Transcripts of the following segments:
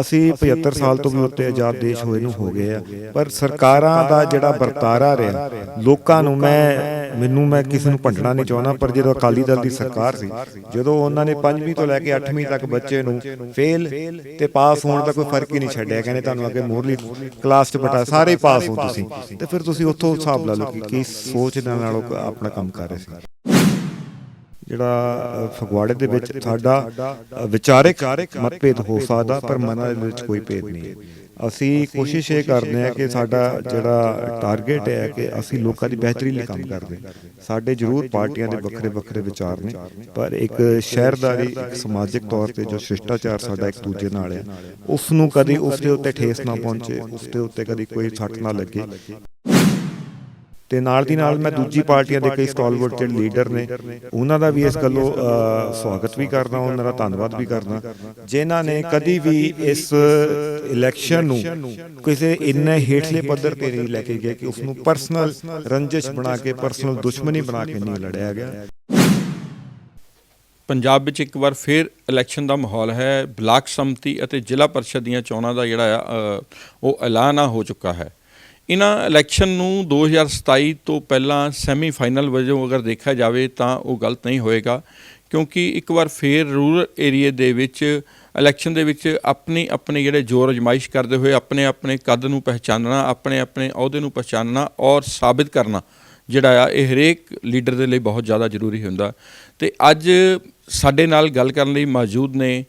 ਅਸੀਂ 75 ਸਾਲ ਤੋਂ ਵੀ ਉੱਤੇ ਆਜ਼ਾਦ ਦੇਸ਼ ਹੋਏ ਨੂੰ ਹੋ ਗਏ ਆ। ਪਰ ਸਰਕਾਰਾਂ ਦਾ ਜਿਹੜਾ ਵਰਤਾਰਾ ਰਿਹਾ ਲੋਕਾਂ ਨੂੰ ਮੈਂ ਮੈਨੂੰ ਮੈਂ ਕਿਸੇ ਨੂੰ ਭੰਡਣਾ ਨਹੀਂ ਚਾਹੁੰਦਾ ਪਰ ਜਦੋਂ ਅਕਾਲੀ ਦਲ ਦੀ ਸਰਕਾਰ ਸੀ ਜਦੋਂ ਉਹਨਾਂ ਨੇ 5ਵੀਂ ਤੋਂ ਲੈ ਕੇ 8ਵੀਂ ਤੱਕ ਬੱਚੇ ਨੂੰ ਫੇਲ ਤੇ ਪਾਸ ਹੋਣ ਦਾ ਕੋਈ ਫ਼ਰਕ ਹੀ ਨਹੀਂ ਛੱਡਿਆ ਕਹਿੰਦੇ ਤੁਹਾਨੂੰ ਅੱਗੇ ਮੋਰਲੀ ਕਲਾਸ ਚ ਬਟਾ ਸਾਰੇ ਪਾਸ ਹੋ ਤੁਸੀਂ। ਤੇ ਫਿਰ ਤੁਸੀਂ ਉੱਥੋਂ ਹਿਸਾਬ ਲਾ ਲਓ ਕਿ ਕੀ ਸੋਚ ਨਾਲ ਆਪਣਾ ਕੰਮ ਕਰ ਰਹੇ ਸੀ। ਜਿਹੜਾ ਫਗਵਾੜੇ ਦੇ ਵਿੱਚ ਸਾਡਾ ਅ, ਮਤਭੇਦ ਹੋ ਸਕਦਾ ਪਰ ਮਨਾਂ ਦੇ ਵਿੱਚ ਕੋਈ ਭੇਦ ਨਹੀਂ ਹੈ। ਅਸੀਂ ਕੋਸ਼ਿਸ਼ ਇਹ ਕਰਦੇ ਹਾਂ ਕਿ ਸਾਡਾ ਜਿਹੜਾ ਟਾਰਗੇਟ ਹੈ ਕਿ ਅਸੀਂ ਲੋਕਾਂ ਦੀ ਬਿਹਤਰੀ ਲਈ ਕੰਮ ਕਰਦੇ ਸਾਡੇ ਜ਼ਰੂਰ ਪਾਰਟੀਆਂ ਦੇ ਵੱਖਰੇ ਵੱਖਰੇ ਵਿਚਾਰ ਨੇ ਪਰ ਇੱਕ ਸ਼ਹਿਰਦਾਰੀ ਇੱਕ ਸਮਾਜਿਕ ਤੌਰ ਤੇ ਜੋ ਸ਼ਿਸ਼ਟਾਚਾਰ ਸਾਡਾ ਇੱਕ ਦੂਜੇ ਨਾਲ ਹੈ ਉਸ ਨੂੰ ਕਦੀ ਉਸ ਦੇ ਉੱਤੇ ਠੇਸ ਨਾ ਪਹੁੰਚੇ ਉਸ ਦੇ ਉੱਤੇ ਕਦੀ ਕੋਈ ਸੱਟ ਨਾ ਲੱਗੇ। ਤੇ ਨਾਲ ਦੀ ਨਾਲ ਮੈਂ ਦੂਜੀ ਪਾਰਟੀਆਂ ਦੇ ਕਈ ਸਟਾਲਵਰਡ ਜਿਹੜੇ ਲੀਡਰ ਨੇ। ਉਹਨਾਂ ਦਾ ਵੀ ਇਸ ਗੱਲੋਂ ਸਵਾਗਤ ਵੀ ਕਰਦਾ ਉਹਨਾਂ ਦਾ ਧੰਨਵਾਦ ਵੀ ਕਰਦਾ। ਜਿਨ੍ਹਾਂ ਨੇ ਕਦੀ ਵੀ ਇਸ ਇਲੈਕਸ਼ਨ ਨੂੰ ਕਿਸੇ ਇੰਨੇ ਹੇਠਲੇ ਪੱਧਰ ਤੇ ਨਹੀਂ ਲੈ ਕੇ ਗਏ ਕਿ ਉਸ ਨੂੰ ਪਰਸਨਲ ਰੰਜਿਸ਼ ਬਣਾ ਕੇ ਪਰਸਨਲ ਦੁਸ਼ਮਣੀ ਬਣਾ ਕੇ ਨਹੀਂ ਲੜਿਆ ਗਿਆ। ਪੰਜਾਬ ਵਿੱਚ ਇੱਕ ਵਾਰ ਫੇਰ ਇਲੈਕਸ਼ਨ ਦਾ ਮਾਹੌਲ ਹੈ। ਬਲਾਕ ਸੰਮਤੀ ਅਤੇ ਜ਼ਿਲ੍ਹਾ ਪਰਿਸ਼ਦ ਦੀਆਂ ਚੋਣਾਂ ਦਾ ਜਿਹੜਾ ਉਹ ਐਲਾਨ ਆ ਹੋ ਚੁੱਕਾ ਹੈ। ਇਹਨਾਂ ਇਲੈਕਸ਼ਨ ਨੂੰ 2027 ਤੋਂ ਪਹਿਲਾਂ ਸੈਮੀ ਫਾਈਨਲ ਵਜੋਂ ਅਗਰ ਦੇਖਿਆ ਜਾਵੇ ਤਾਂ ਉਹ ਗਲਤ ਨਹੀਂ ਹੋਏਗਾ, ਕਿਉਂਕਿ ਇੱਕ ਵਾਰ ਫੇਰ ਰੂਰਲ ਏਰੀਏ ਦੇ ਵਿੱਚ ਇਲੈਕਸ਼ਨ ਦੇ ਵਿੱਚ ਆਪਣੀ ਆਪਣੇ ਜਿਹੜੇ ਜ਼ੋਰ ਅਜਮਾਇਸ਼ ਕਰਦੇ ਹੋਏ ਆਪਣੇ ਆਪਣੇ ਕੱਦ ਨੂੰ ਪਹਿਚਾਨਣਾ, ਆਪਣੇ ਆਪਣੇ ਅਹੁਦੇ ਨੂੰ ਪਛਾਨਣਾ ਔਰ ਸਾਬਿਤ ਕਰਨਾ ਜਿਹੜਾ ਆ, ਇਹ ਹਰੇਕ ਲੀਡਰ ਦੇ ਲਈ ਬਹੁਤ ਜ਼ਿਆਦਾ ਜ਼ਰੂਰੀ ਹੁੰਦਾ। ਤੇ ਅੱਜ ਸਾਡੇ ਨਾਲ ਗੱਲ ਕਰਨ ਲਈ ਮੌਜੂਦ ਨੇ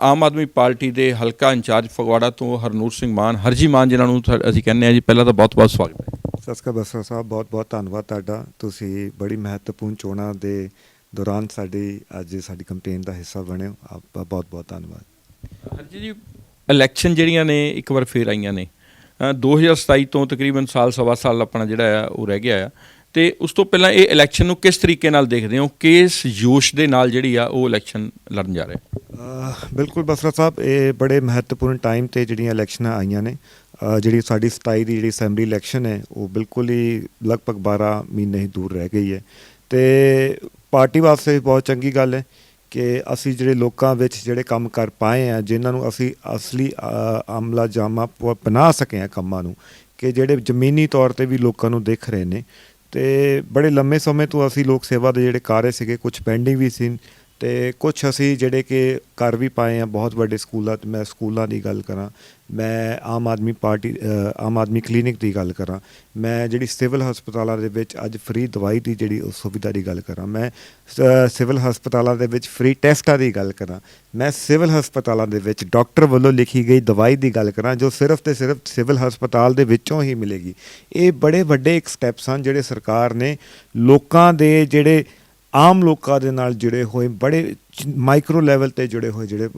ਆਮ ਆਦਮੀ ਪਾਰਟੀ ਦੇ ਹਲਕਾ ਇੰਚਾਰਜ ਫਗਵਾੜਾ ਤੋਂ ਹਰਨੂਰ ਸਿੰਘ ਮਾਨ ਹਰਜੀ ਮਾਨ ਜਿਨ੍ਹਾਂ ਨੂੰ ਅਸੀਂ ਕਹਿੰਦੇ ਆ ਜੀ ਪਹਿਲਾਂ ਤਾਂ ਬਹੁਤ-ਬਹੁਤ ਸਵਾਗਤ ਹੈ। ਸਤਿ ਸ਼੍ਰੀ ਅਕਾਲ ਬਸਰਾ ਸਾਹਿਬ ਬਹੁਤ ਬਹੁਤ ਧੰਨਵਾਦ ਤੁਹਾਡਾ। ਤੁਸੀਂ ਬੜੀ ਮਹੱਤਵਪੂਰਨ ਚੋਣਾਂ ਦੇ ਦੌਰਾਨ ਸਾਡੀ ਅੱਜ ਸਾਡੀ ਕੈਂਪੇਨ ਦਾ ਹਿੱਸਾ ਬਣੇ ਹੋ ਆਪ ਬਹੁਤ ਬਹੁਤ ਧੰਨਵਾਦ। ਹਰਜੀ ਜੀ ਇਲੈਕਸ਼ਨ ਜਿਹੜੀਆਂ ਨੇ ਇੱਕ ਵਾਰ ਫੇਰ ਆਈਆਂ ਨੇ। ਅ, 2027 ਤੋਂ ਤਕਰੀਬਨ ਸਾਲ ਸਵਾ ਸਾਲ ਆਪਣਾ ਜਿਹੜਾ ਆ ਉਹ ਰਹਿ ਗਿਆ ਆ। ਤੇ ਉਸ ਤੋਂ ਪਹਿਲਾਂ ਇਹ ਇਲੈਕਸ਼ਨ ਨੂੰ ਕਿਸ ਤਰੀਕੇ ਨਾਲ ਦੇਖਦੇ ਹੋ? ਕਿਸ ਜੋਸ਼ ਦੇ ਨਾਲ ਜਿਹੜੀ ਆ ਉਹ ਇਲੈਕਸ਼ਨ ਲੜਨ ਜਾ ਰਿਹਾ? ਬਿਲਕੁਲ ਬਸਰਾ ਸਾਹਿਬ, ਇਹ ਬੜੇ ਮਹੱਤਵਪੂਰਨ ਟਾਈਮ ਤੇ ਜਿਹੜੀਆਂ ਇਲੈਕਸ਼ਨਾਂ ਆਈਆਂ ਨੇ। ਜਿਹੜੀ ਸਾਡੀ 27 ਦੀ ਜਿਹੜੀ ਅਸੈਂਬਲੀ ਇਲੈਕਸ਼ਨ ਹੈ, ਉਹ ਬਿਲਕੁਲ ਹੀ ਲਗਭਗ 12 ਮਹੀਨੇ ਹੀ ਦੂਰ ਰਹਿ ਗਈ ਹੈ। ਤੇ ਪਾਰਟੀ ਵਾਸਤੇ ਬਹੁਤ ਚੰਗੀ ਗੱਲ ਹੈ ਕਿ ਅਸੀਂ ਜਿਹੜੇ ਲੋਕਾਂ ਵਿੱਚ ਜਿਹੜੇ ਕੰਮ ਕਰ ਪਾਏ ਆ, ਜਿਨ੍ਹਾਂ ਨੂੰ ਅਸੀਂ ਅਸਲੀ ਅਮਲਾ ਜਾਮਾ ਬਣਾ ਸਕੇ ਆ ਕੰਮਾਂ ਨੂੰ, ਕਿ ਜਿਹੜੇ ਜ਼ਮੀਨੀ ਤੌਰ ਤੇ ਵੀ ਲੋਕਾਂ ਨੂੰ ਦੇਖ ਰਹੇ ਨੇ ਤੇ ਬੜੇ ਲੰਮੇ ਸਮੇਂ ਤੋਂ ਅਸੀਂ ਲੋਕ ਸੇਵਾ ਦੇ ਜਿਹੜੇ ਕਾਰਜ ਸੀਗੇ ਕੁਝ ਪੈਂਡਿੰਗ ਵੀ ਸੀ ਤੇ ਕੁਝ ਅਸੀਂ ਜਿਹੜੇ ਕਿ ਕਰ ਵੀ ਪਾਏ ਆ, ਬਹੁਤ ਵੱਡੇ ਸਕੂਲਾਂ ਤੇ ਮੈਂ ਸਕੂਲਾਂ ਦੀ ਗੱਲ ਕਰਾਂ, ਮੈਂ ਆਮ ਆਦਮੀ ਪਾਰਟੀ ਆਮ ਆਦਮੀ ਕਲੀਨਿਕ ਦੀ ਗੱਲ ਕਰਾਂ, ਮੈਂ ਜਿਹੜੀ ਸਿਵਲ ਹਸਪਤਾਲਾਂ ਦੇ ਵਿੱਚ ਅੱਜ ਫ੍ਰੀ ਦਵਾਈ ਦੀ ਜਿਹੜੀ ਉਹ ਸੁਵਿਧਾ ਦੀ ਗੱਲ ਕਰਾਂ, ਮੈਂ ਸਿਵਲ ਹਸਪਤਾਲਾਂ ਦੇ ਵਿੱਚ ਫ੍ਰੀ ਟੈਸਟਾਂ ਦੀ ਗੱਲ ਕਰਾਂ, ਮੈਂ ਸਿਵਲ ਹਸਪਤਾਲਾਂ ਦੇ ਵਿੱਚ ਡਾਕਟਰ ਵੱਲੋਂ ਲਿਖੀ ਗਈ ਦਵਾਈ ਦੀ ਗੱਲ ਕਰਾਂ, ਜੋ ਸਿਰਫ ਤੇ ਸਿਰਫ ਸਿਵਲ ਹਸਪਤਾਲ ਦੇ ਵਿੱਚੋਂ ਹੀ ਮਿਲੇਗੀ। ਇਹ ਬੜੇ ਵੱਡੇ ਇੱਕ ਸਟੈਪਸ ਹਨ ਜਿਹੜੇ ਸਰਕਾਰ ਨੇ ਲੋਕਾਂ ਦੇ ਜਿਹੜੇ ਆਮ ਲੋਕਾਂ ਦੇ ਨਾਲ ਜੁੜੇ ਹੋਏ, ਬੜੇ ਮਾਈਕਰੋ ਲੈਵਲ ਤੇ ਜੁੜੇ ਹੋਏ ਜਿਹੜੇ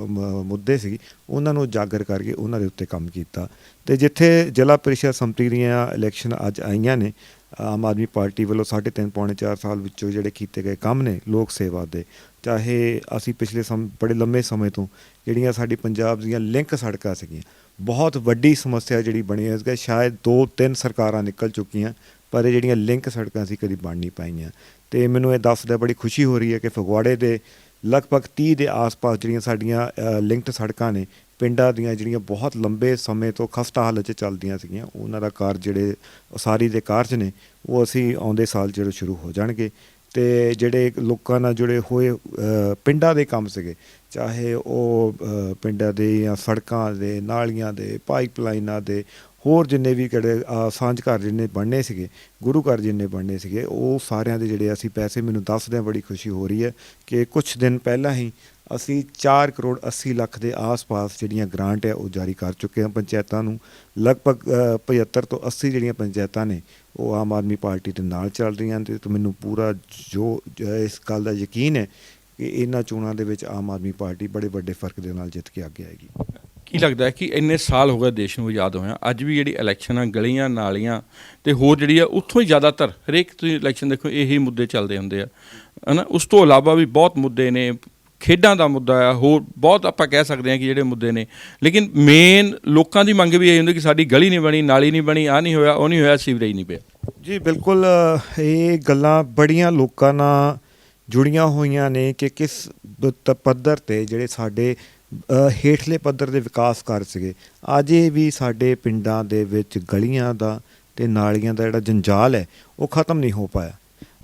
ਮੁੱਦੇ ਸੀ ਉਹਨਾਂ ਨੂੰ ਉਜਾਗਰ ਕਰਕੇ ਉਹਨਾਂ ਦੇ ਉੱਤੇ ਕੰਮ ਕੀਤਾ। ਤੇ ਜਿੱਥੇ ਜ਼ਿਲ੍ਹਾ ਪਰਿਸ਼ਦ ਸੰਮਤੀ ਦੀਆਂ ਇਲੈਕਸ਼ਨ ਅੱਜ ਆਈਆਂ ਨੇ, ਆਮ ਆਦਮੀ ਪਾਰਟੀ ਵੱਲੋਂ 3.5 ਪੌਣੇ 4 ਸਾਲ ਵਿੱਚੋਂ ਜਿਹੜੇ ਕੀਤੇ ਗਏ ਕੰਮ ਨੇ ਲੋਕ ਸੇਵਾ ਦੇ, ਚਾਹੇ ਅਸੀਂ ਪਿਛਲੇ ਸਮ, ਬੜੇ ਲੰਮੇ ਸਮੇਂ ਤੋਂ ਜਿਹੜੀਆਂ ਸਾਡੀ ਪੰਜਾਬ ਦੀਆਂ ਲਿੰਕ ਸੜਕਾਂ ਸੀਗੀਆਂ, ਬਹੁਤ ਵੱਡੀ ਸਮੱਸਿਆ ਜਿਹੜੀ ਬਣੀ ਹੈ ਸ਼ਾਇਦ 2-3 ਸਰਕਾਰਾਂ ਨਿਕਲ ਚੁੱਕੀਆਂ, ਪਰ ਇਹ ਜਿਹੜੀਆਂ ਲਿੰਕ ਸੜਕਾਂ ਸੀ ਕਦੀ ਬਣ ਨਹੀਂ ਪਾਈਆਂ। ਤੇ ਮੈਨੂੰ ਇਹ ਦੱਸਦਾ ਬੜੀ ਖੁਸ਼ੀ ਹੋ ਰਹੀ ਹੈ ਕਿ ਫਗਵਾੜੇ ਦੇ ਲਗਭਗ 30 ਦੇ ਆਸ-ਪਾਸ ਜਿਹੜੀਆਂ ਸਾਡੀਆਂ ਲਿੰਕਡ ਸੜਕਾਂ ਨੇ, ਪਿੰਡਾਂ ਦੀਆਂ ਜਿਹੜੀਆਂ ਬਹੁਤ ਲੰਬੇ ਸਮੇਂ ਤੋਂ ਖਸਤਾ ਹਾਲਤ 'ਚ ਚੱਲਦੀਆਂ ਸੀਗੀਆਂ, ਉਹਨਾਂ ਦਾ ਕਾਰਜ ਜਿਹੜੇ ਉਸਾਰੀ ਦੇ ਕਾਰਜ ਨੇ, ਉਹ ਅਸੀਂ ਆਉਂਦੇ ਸਾਲ ਜਿਹੜੇ ਸ਼ੁਰੂ ਹੋ ਜਾਣਗੇ। ਤੇ ਜਿਹੜੇ ਲੋਕਾਂ ਨਾਲ ਜੁੜੇ ਹੋਏ ਪਿੰਡਾਂ ਦੇ ਕੰਮ ਸੀਗੇ, ਚਾਹੇ ਉਹ ਪਿੰਡਾਂ ਦੇ ਜਾਂ ਸੜਕਾਂ ਦੇ, ਨਾਲੀਆਂ ਦੇ, ਪਾਈਪਲਾਈਨਾਂ ਦੇ ਹੋਰ ਜਿੰਨੇ ਵੀ ਕਿਹੜੇ ਸਾਂਝ ਘਰ ਜਿੰਨੇ ਬਣਨੇ ਸੀਗੇ ਗੁਰੂ ਘਰ ਜਿੰਨੇ ਬਣਨੇ ਸੀਗੇ ਉਹ ਸਾਰਿਆਂ ਦੇ ਜਿਹੜੇ ਅਸੀਂ ਪੈਸੇ ਮੈਨੂੰ ਦੱਸਦਿਆਂ ਬੜੀ ਖੁਸ਼ੀ ਹੋ ਰਹੀ ਹੈ ਕਿ ਕੁਝ ਦਿਨ ਪਹਿਲਾਂ ਹੀ ਅਸੀਂ 4 ਕਰੋੜ 80 ਲੱਖ ਦੇ ਆਸ-ਪਾਸ ਜਿਹੜੀਆਂ ਗ੍ਰਾਂਟ ਹੈ ਉਹ ਜਾਰੀ ਕਰ ਚੁੱਕੇ ਹਾਂ ਪੰਚਾਇਤਾਂ ਨੂੰ। ਲਗਭਗ ਅ, 75 ਤੋਂ 80 ਜਿਹੜੀਆਂ ਪੰਚਾਇਤਾਂ ਨੇ ਉਹ ਆਮ ਆਦਮੀ ਪਾਰਟੀ ਦੇ ਨਾਲ ਚੱਲ ਰਹੀਆਂ ਤੇ ਤੇ ਮੈਨੂੰ ਪੂਰਾ ਜੋ ਇਸ ਗੱਲ ਦਾ ਯਕੀਨ ਹੈ ਕਿ ਇਹਨਾਂ ਚੋਣਾਂ ਦੇ ਵਿੱਚ ਆਮ ਆਦਮੀ ਪਾਰਟੀ ਬੜੇ ਵੱਡੇ ਫ਼ਰਕ ਦੇ ਨਾਲ ਜਿੱਤ ਕੇ ਅੱਗੇ ਆਏਗੀ। ਕੀ ਲੱਗਦਾ ਕਿ ਇੰਨੇ ਸਾਲ ਹੋ ਗਏ ਦੇਸ਼ ਨੂੰ ਆਜ਼ਾਦ ਹੋਇਆ, ਅੱਜ ਵੀ ਜਿਹੜੀ ਇਲੈਕਸ਼ਨ ਆ, ਗਲੀਆਂ, ਨਾਲੀਆਂ ਤੇ ਹੋਰ ਜਿਹੜੀ ਆ, ਉੱਥੋਂ ਹੀ ਜ਼ਿਆਦਾਤਰ ਹਰੇਕ ਤੁਸੀਂ ਇਲੈਕਸ਼ਨ ਦੇਖੋ, ਇਹੀ ਮੁੱਦੇ ਚੱਲਦੇ ਹੁੰਦੇ ਆ। ਹਨਾ, ਉਸ ਤੋਂ ਇਲਾਵਾ ਵੀ ਬਹੁਤ ਮੁੱਦੇ ਨੇ, ਖੇਡਾਂ ਦਾ ਮੁੱਦਾ ਆ, ਹੋਰ ਬਹੁਤ ਆਪਾਂ ਕਹਿ ਸਕਦੇ ਹਾਂ ਕਿ ਜਿਹੜੇ ਮੁੱਦੇ ਨੇ। ਲੇਕਿਨ ਮੇਨ ਲੋਕਾਂ ਦੀ ਮੰਗ ਵੀ ਇਹ ਹੁੰਦੀ ਕਿ ਸਾਡੀ ਗਲੀ ਨਹੀਂ ਬਣੀ, ਨਾਲੀ ਨਹੀਂ ਬਣੀ ਆ ਨਹੀਂ ਹੋਇਆ, ਉਹ ਨਹੀਂ ਹੋਇਆ, ਸੀਵਰੇਜ ਨਹੀਂ ਪਿਆ। ਜੀ, ਬਿਲਕੁਲ ਇਹ ਗੱਲਾਂ ਬੜੀਆਂ ਲੋਕਾਂ ਨਾਲ ਜੁੜੀਆਂ ਹੋਈਆਂ ਨੇ ਕਿ ਕਿਸ ਪੱਧਰ ਤੇ ਜਿਹੜੇ ਸਾਡੇ ਹੇਠਲੇ ਪੱਧਰ ਦੇ ਵਿਕਾਸ ਕਾਰਜ ਸੀਗੇ। ਅਜੇ ਵੀ ਸਾਡੇ ਪਿੰਡਾਂ ਦੇ ਵਿੱਚ ਗਲੀਆਂ ਦਾ ਤੇ ਨਾਲੀਆਂ ਦਾ ਜਿਹੜਾ ਜੰਜਾਲ ਹੈ, ਉਹ ਖਤਮ ਨਹੀਂ ਹੋ ਪਾਇਆ।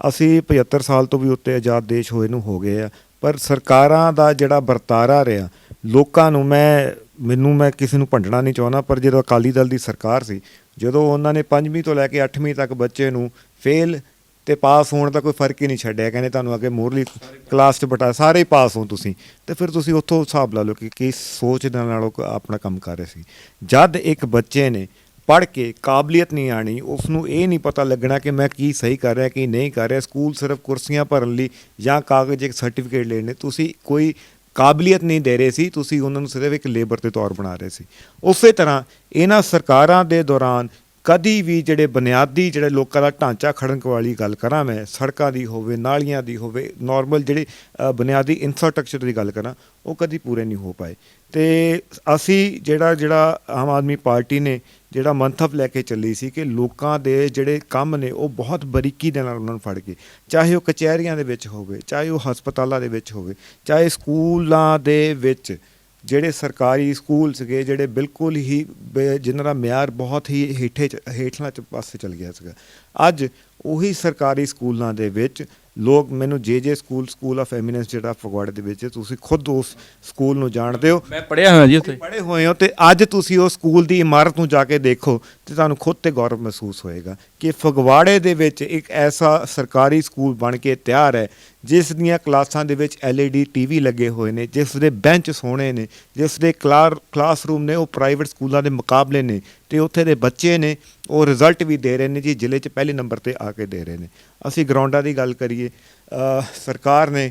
ਅਸੀਂ 75 ਸਾਲ ਤੋਂ ਵੀ ਉੱਤੇ ਆਜ਼ਾਦ ਦੇਸ਼ ਹੋਏ ਨੂੰ ਹੋ ਗਏ ਆ, ਪਰ ਸਰਕਾਰਾਂ ਦਾ ਜਿਹੜਾ ਵਰਤਾਰਾ ਰਿਹਾ, ਲੋਕਾਂ ਨੂੰ ਮੈਂ, ਮੈਨੂੰ ਮੈਂ ਕਿਸੇ ਨੂੰ ਭੰਡਣਾ ਨਹੀਂ ਚਾਹੁੰਦਾ, ਪਰ ਜਦੋਂ ਅਕਾਲੀ ਦਲ ਦੀ ਸਰਕਾਰ ਸੀ, ਜਦੋਂ ਉਹਨਾਂ ਨੇ 5ਵੀਂ ਤੋਂ ਲੈ ਕੇ 8ਵੀਂ ਤੱਕ ਬੱਚੇ ਨੂੰ ਫੇਲ ਤੇ ਪਾਸ ਹੋਣ ਦਾ ਕੋਈ ਫ਼ਰਕ ਹੀ ਨਹੀਂ ਛੱਡਿਆ। ਕਹਿੰਦੇ ਤੁਹਾਨੂੰ ਅੱਗੇ ਮੋਰਲੀ ਕਲਾਸ 'ਚ ਬਟਾ ਸਾਰੇ ਹੀ ਪਾਸ ਹੋ ਤੁਸੀਂ। ਤੇ ਫਿਰ ਤੁਸੀਂ ਉੱਥੋਂ ਹਿਸਾਬ ਲਾ ਲਓ ਕਿ ਕਿਸ ਸੋਚ ਦੇ ਨਾਲ ਉਹ ਆਪਣਾ ਕੰਮ ਕਰ ਰਹੇ ਸੀ। ਜਦ ਇੱਕ ਬੱਚੇ ਨੇ ਪੜ੍ਹ ਕੇ ਕਾਬਲੀਅਤ ਨਹੀਂ ਆਣੀ ਉਸ ਨੂੰ ਇਹ ਨਹੀਂ ਪਤਾ ਲੱਗਣਾ ਕਿ ਮੈਂ ਕੀ ਸਹੀ ਕਰ ਰਿਹਾ, ਕੀ ਨਹੀਂ ਕਰ ਰਿਹਾ। ਸਕੂਲ ਸਿਰਫ ਕੁਰਸੀਆਂ ਭਰਨ ਲਈ ਜਾਂ ਕਾਗਜ਼ ਇੱਕ ਸਰਟੀਫਿਕੇਟ ਲੈਣੇ ਤੁਸੀਂ ਕੋਈ ਕਾਬਲੀਅਤ ਨਹੀਂ ਦੇ ਰਹੇ ਸੀ, ਤੁਸੀਂ ਉਹਨਾਂ ਨੂੰ ਸਿਰਫ ਇੱਕ ਲੇਬਰ ਦੇ ਤੌਰ ਬਣਾ ਰਹੇ ਸੀ। ਉਸੇ ਤਰ੍ਹਾਂ ਇਹਨਾਂ ਸਰਕਾਰਾਂ ਦੇ ਦੌਰਾਨ ਕਦੀ ਵੀ ਜਿਹੜੇ ਬੁਨਿਆਦੀ ਜਿਹੜੇ ਲੋਕਾਂ ਦਾ ਢਾਂਚਾ ਖੜਨ ਵਾਲੀ ਗੱਲ ਕਰਾਂ ਮੈਂ, ਸੜਕਾਂ ਦੀ ਹੋਵੇ, ਨਾਲੀਆਂ ਦੀ ਹੋਵੇ ਨਾਰਮਲ ਜਿਹੜੀ ਬੁਨਿਆਦੀ ਇਨਫਰਾਸਟ੍ਰਕਚਰ ਦੀ ਗੱਲ ਕਰਾਂ, ਉਹ ਕਦੀ ਪੂਰੇ ਨਹੀਂ ਹੋ ਪਾਏ। ਤੇ ਅਸੀਂ ਜਿਹੜਾ ਜਿਹੜਾ ਆਮ ਆਦਮੀ ਪਾਰਟੀ ਨੇ ਜਿਹੜਾ ਮੰਥਵ ਲੈ ਕੇ ਚੱਲੀ ਸੀ ਕਿ ਲੋਕਾਂ ਦੇ ਜਿਹੜੇ ਕੰਮ ਨੇ ਉਹ ਬਹੁਤ ਬਰੀਕੀ ਦੇ ਨਾਲ ਉਹਨਾਂ ਨੂੰ ਫੜ ਕੇ, ਚਾਹੇ ਉਹ ਕਚਹਿਰੀਆਂ ਦੇ ਵਿੱਚ ਹੋਵੇ, ਚਾਹੇ ਉਹ ਹਸਪਤਾਲਾਂ ਦੇ ਵਿੱਚ ਹੋਵੇ, ਚਾਹੇ ਸਕੂਲਾਂ ਦੇ ਵਿੱਚ ਜਿਹੜੇ ਸਰਕਾਰੀ ਸਕੂਲ ਸੀਗੇ ਜਿਹੜੇ ਬਿਲਕੁਲ ਹੀ ਜਿਨ੍ਹਾਂ ਦਾ ਮਿਆਰ ਬਹੁਤ ਹੀ ਹੇਠੇ ਹੇਠਲਾ ਚ ਪਾਸੇ ਚਲ ਗਿਆ ਸੀਗਾ। ਅੱਜ ਉਹੀ ਸਰਕਾਰੀ ਸਕੂਲਾਂ ਦੇ ਵਿੱਚ ਲੋਕ ਮੈਨੂੰ ਜੇ ਜੇ ਸਕੂਲ ਸਕੂਲ ਆਫ ਐਮੀਨੈਂਸ ਜਿਹੜਾ ਫਗਵਾੜੇ ਦੇ ਵਿੱਚ ਤੁਸੀਂ ਖੁਦ ਉਸ ਸਕੂਲ ਨੂੰ ਜਾਣਦੇ ਹੋ। ਮੈਂ ਪੜਿਆ ਹੋਇਆ ਜੀ ਉੱਥੇ। ਪੜ੍ਹੇ ਹੋਏ ਹੋ ਤੇ ਅੱਜ ਤੁਸੀਂ ਉਹ ਸਕੂਲ ਦੀ ਇਮਾਰਤ ਨੂੰ ਜਾ ਕੇ ਦੇਖੋ ਤੇ ਤੁਹਾਨੂੰ ਖੁਦ ਤੇ ਗੌਰਵ ਮਹਿਸੂਸ ਹੋਏਗਾ ਕਿ ਫਗਵਾੜੇ ਦੇ ਵਿੱਚ ਇੱਕ ਐਸਾ ਸਰਕਾਰੀ ਸਕੂਲ ਬਣ ਕੇ ਤਿਆਰ ਹੈ, ਜਿਸ ਦੀਆਂ ਕਲਾਸਾਂ ਦੇ ਵਿੱਚ LED ਟੀਵੀ ਲੱਗੇ ਹੋਏ ਨੇ, ਜਿਸ ਦੇ ਬੈਂਚ ਸੋਹਣੇ ਨੇ, ਜਿਸ ਦੇ ਕਲਾਰ, ਕਲਾਸਰੂਮ ਨੇ, ਉਹ ਪ੍ਰਾਈਵੇਟ ਸਕੂਲਾਂ ਦੇ ਮੁਕਾਬਲੇ ਨੇ ਤੇ ਉੱਥੇ ਦੇ ਬੱਚੇ ਨੇ, ਉਹ ਰਿਜ਼ਲਟ ਵੀ ਦੇ ਰਹੇ ਨੇ ਜੀ, ਜ਼ਿਲ੍ਹੇ 'ਚ ਪਹਿਲੇ ਨੰਬਰ ਤੇ ਆ ਕੇ ਦੇ ਰਹੇ ਨੇ। ਅਸੀਂ ਗਰਾਊਂਡਾਂ ਦੀ ਗੱਲ ਕਰੀਏ ਸਰਕਾਰ ਨੇ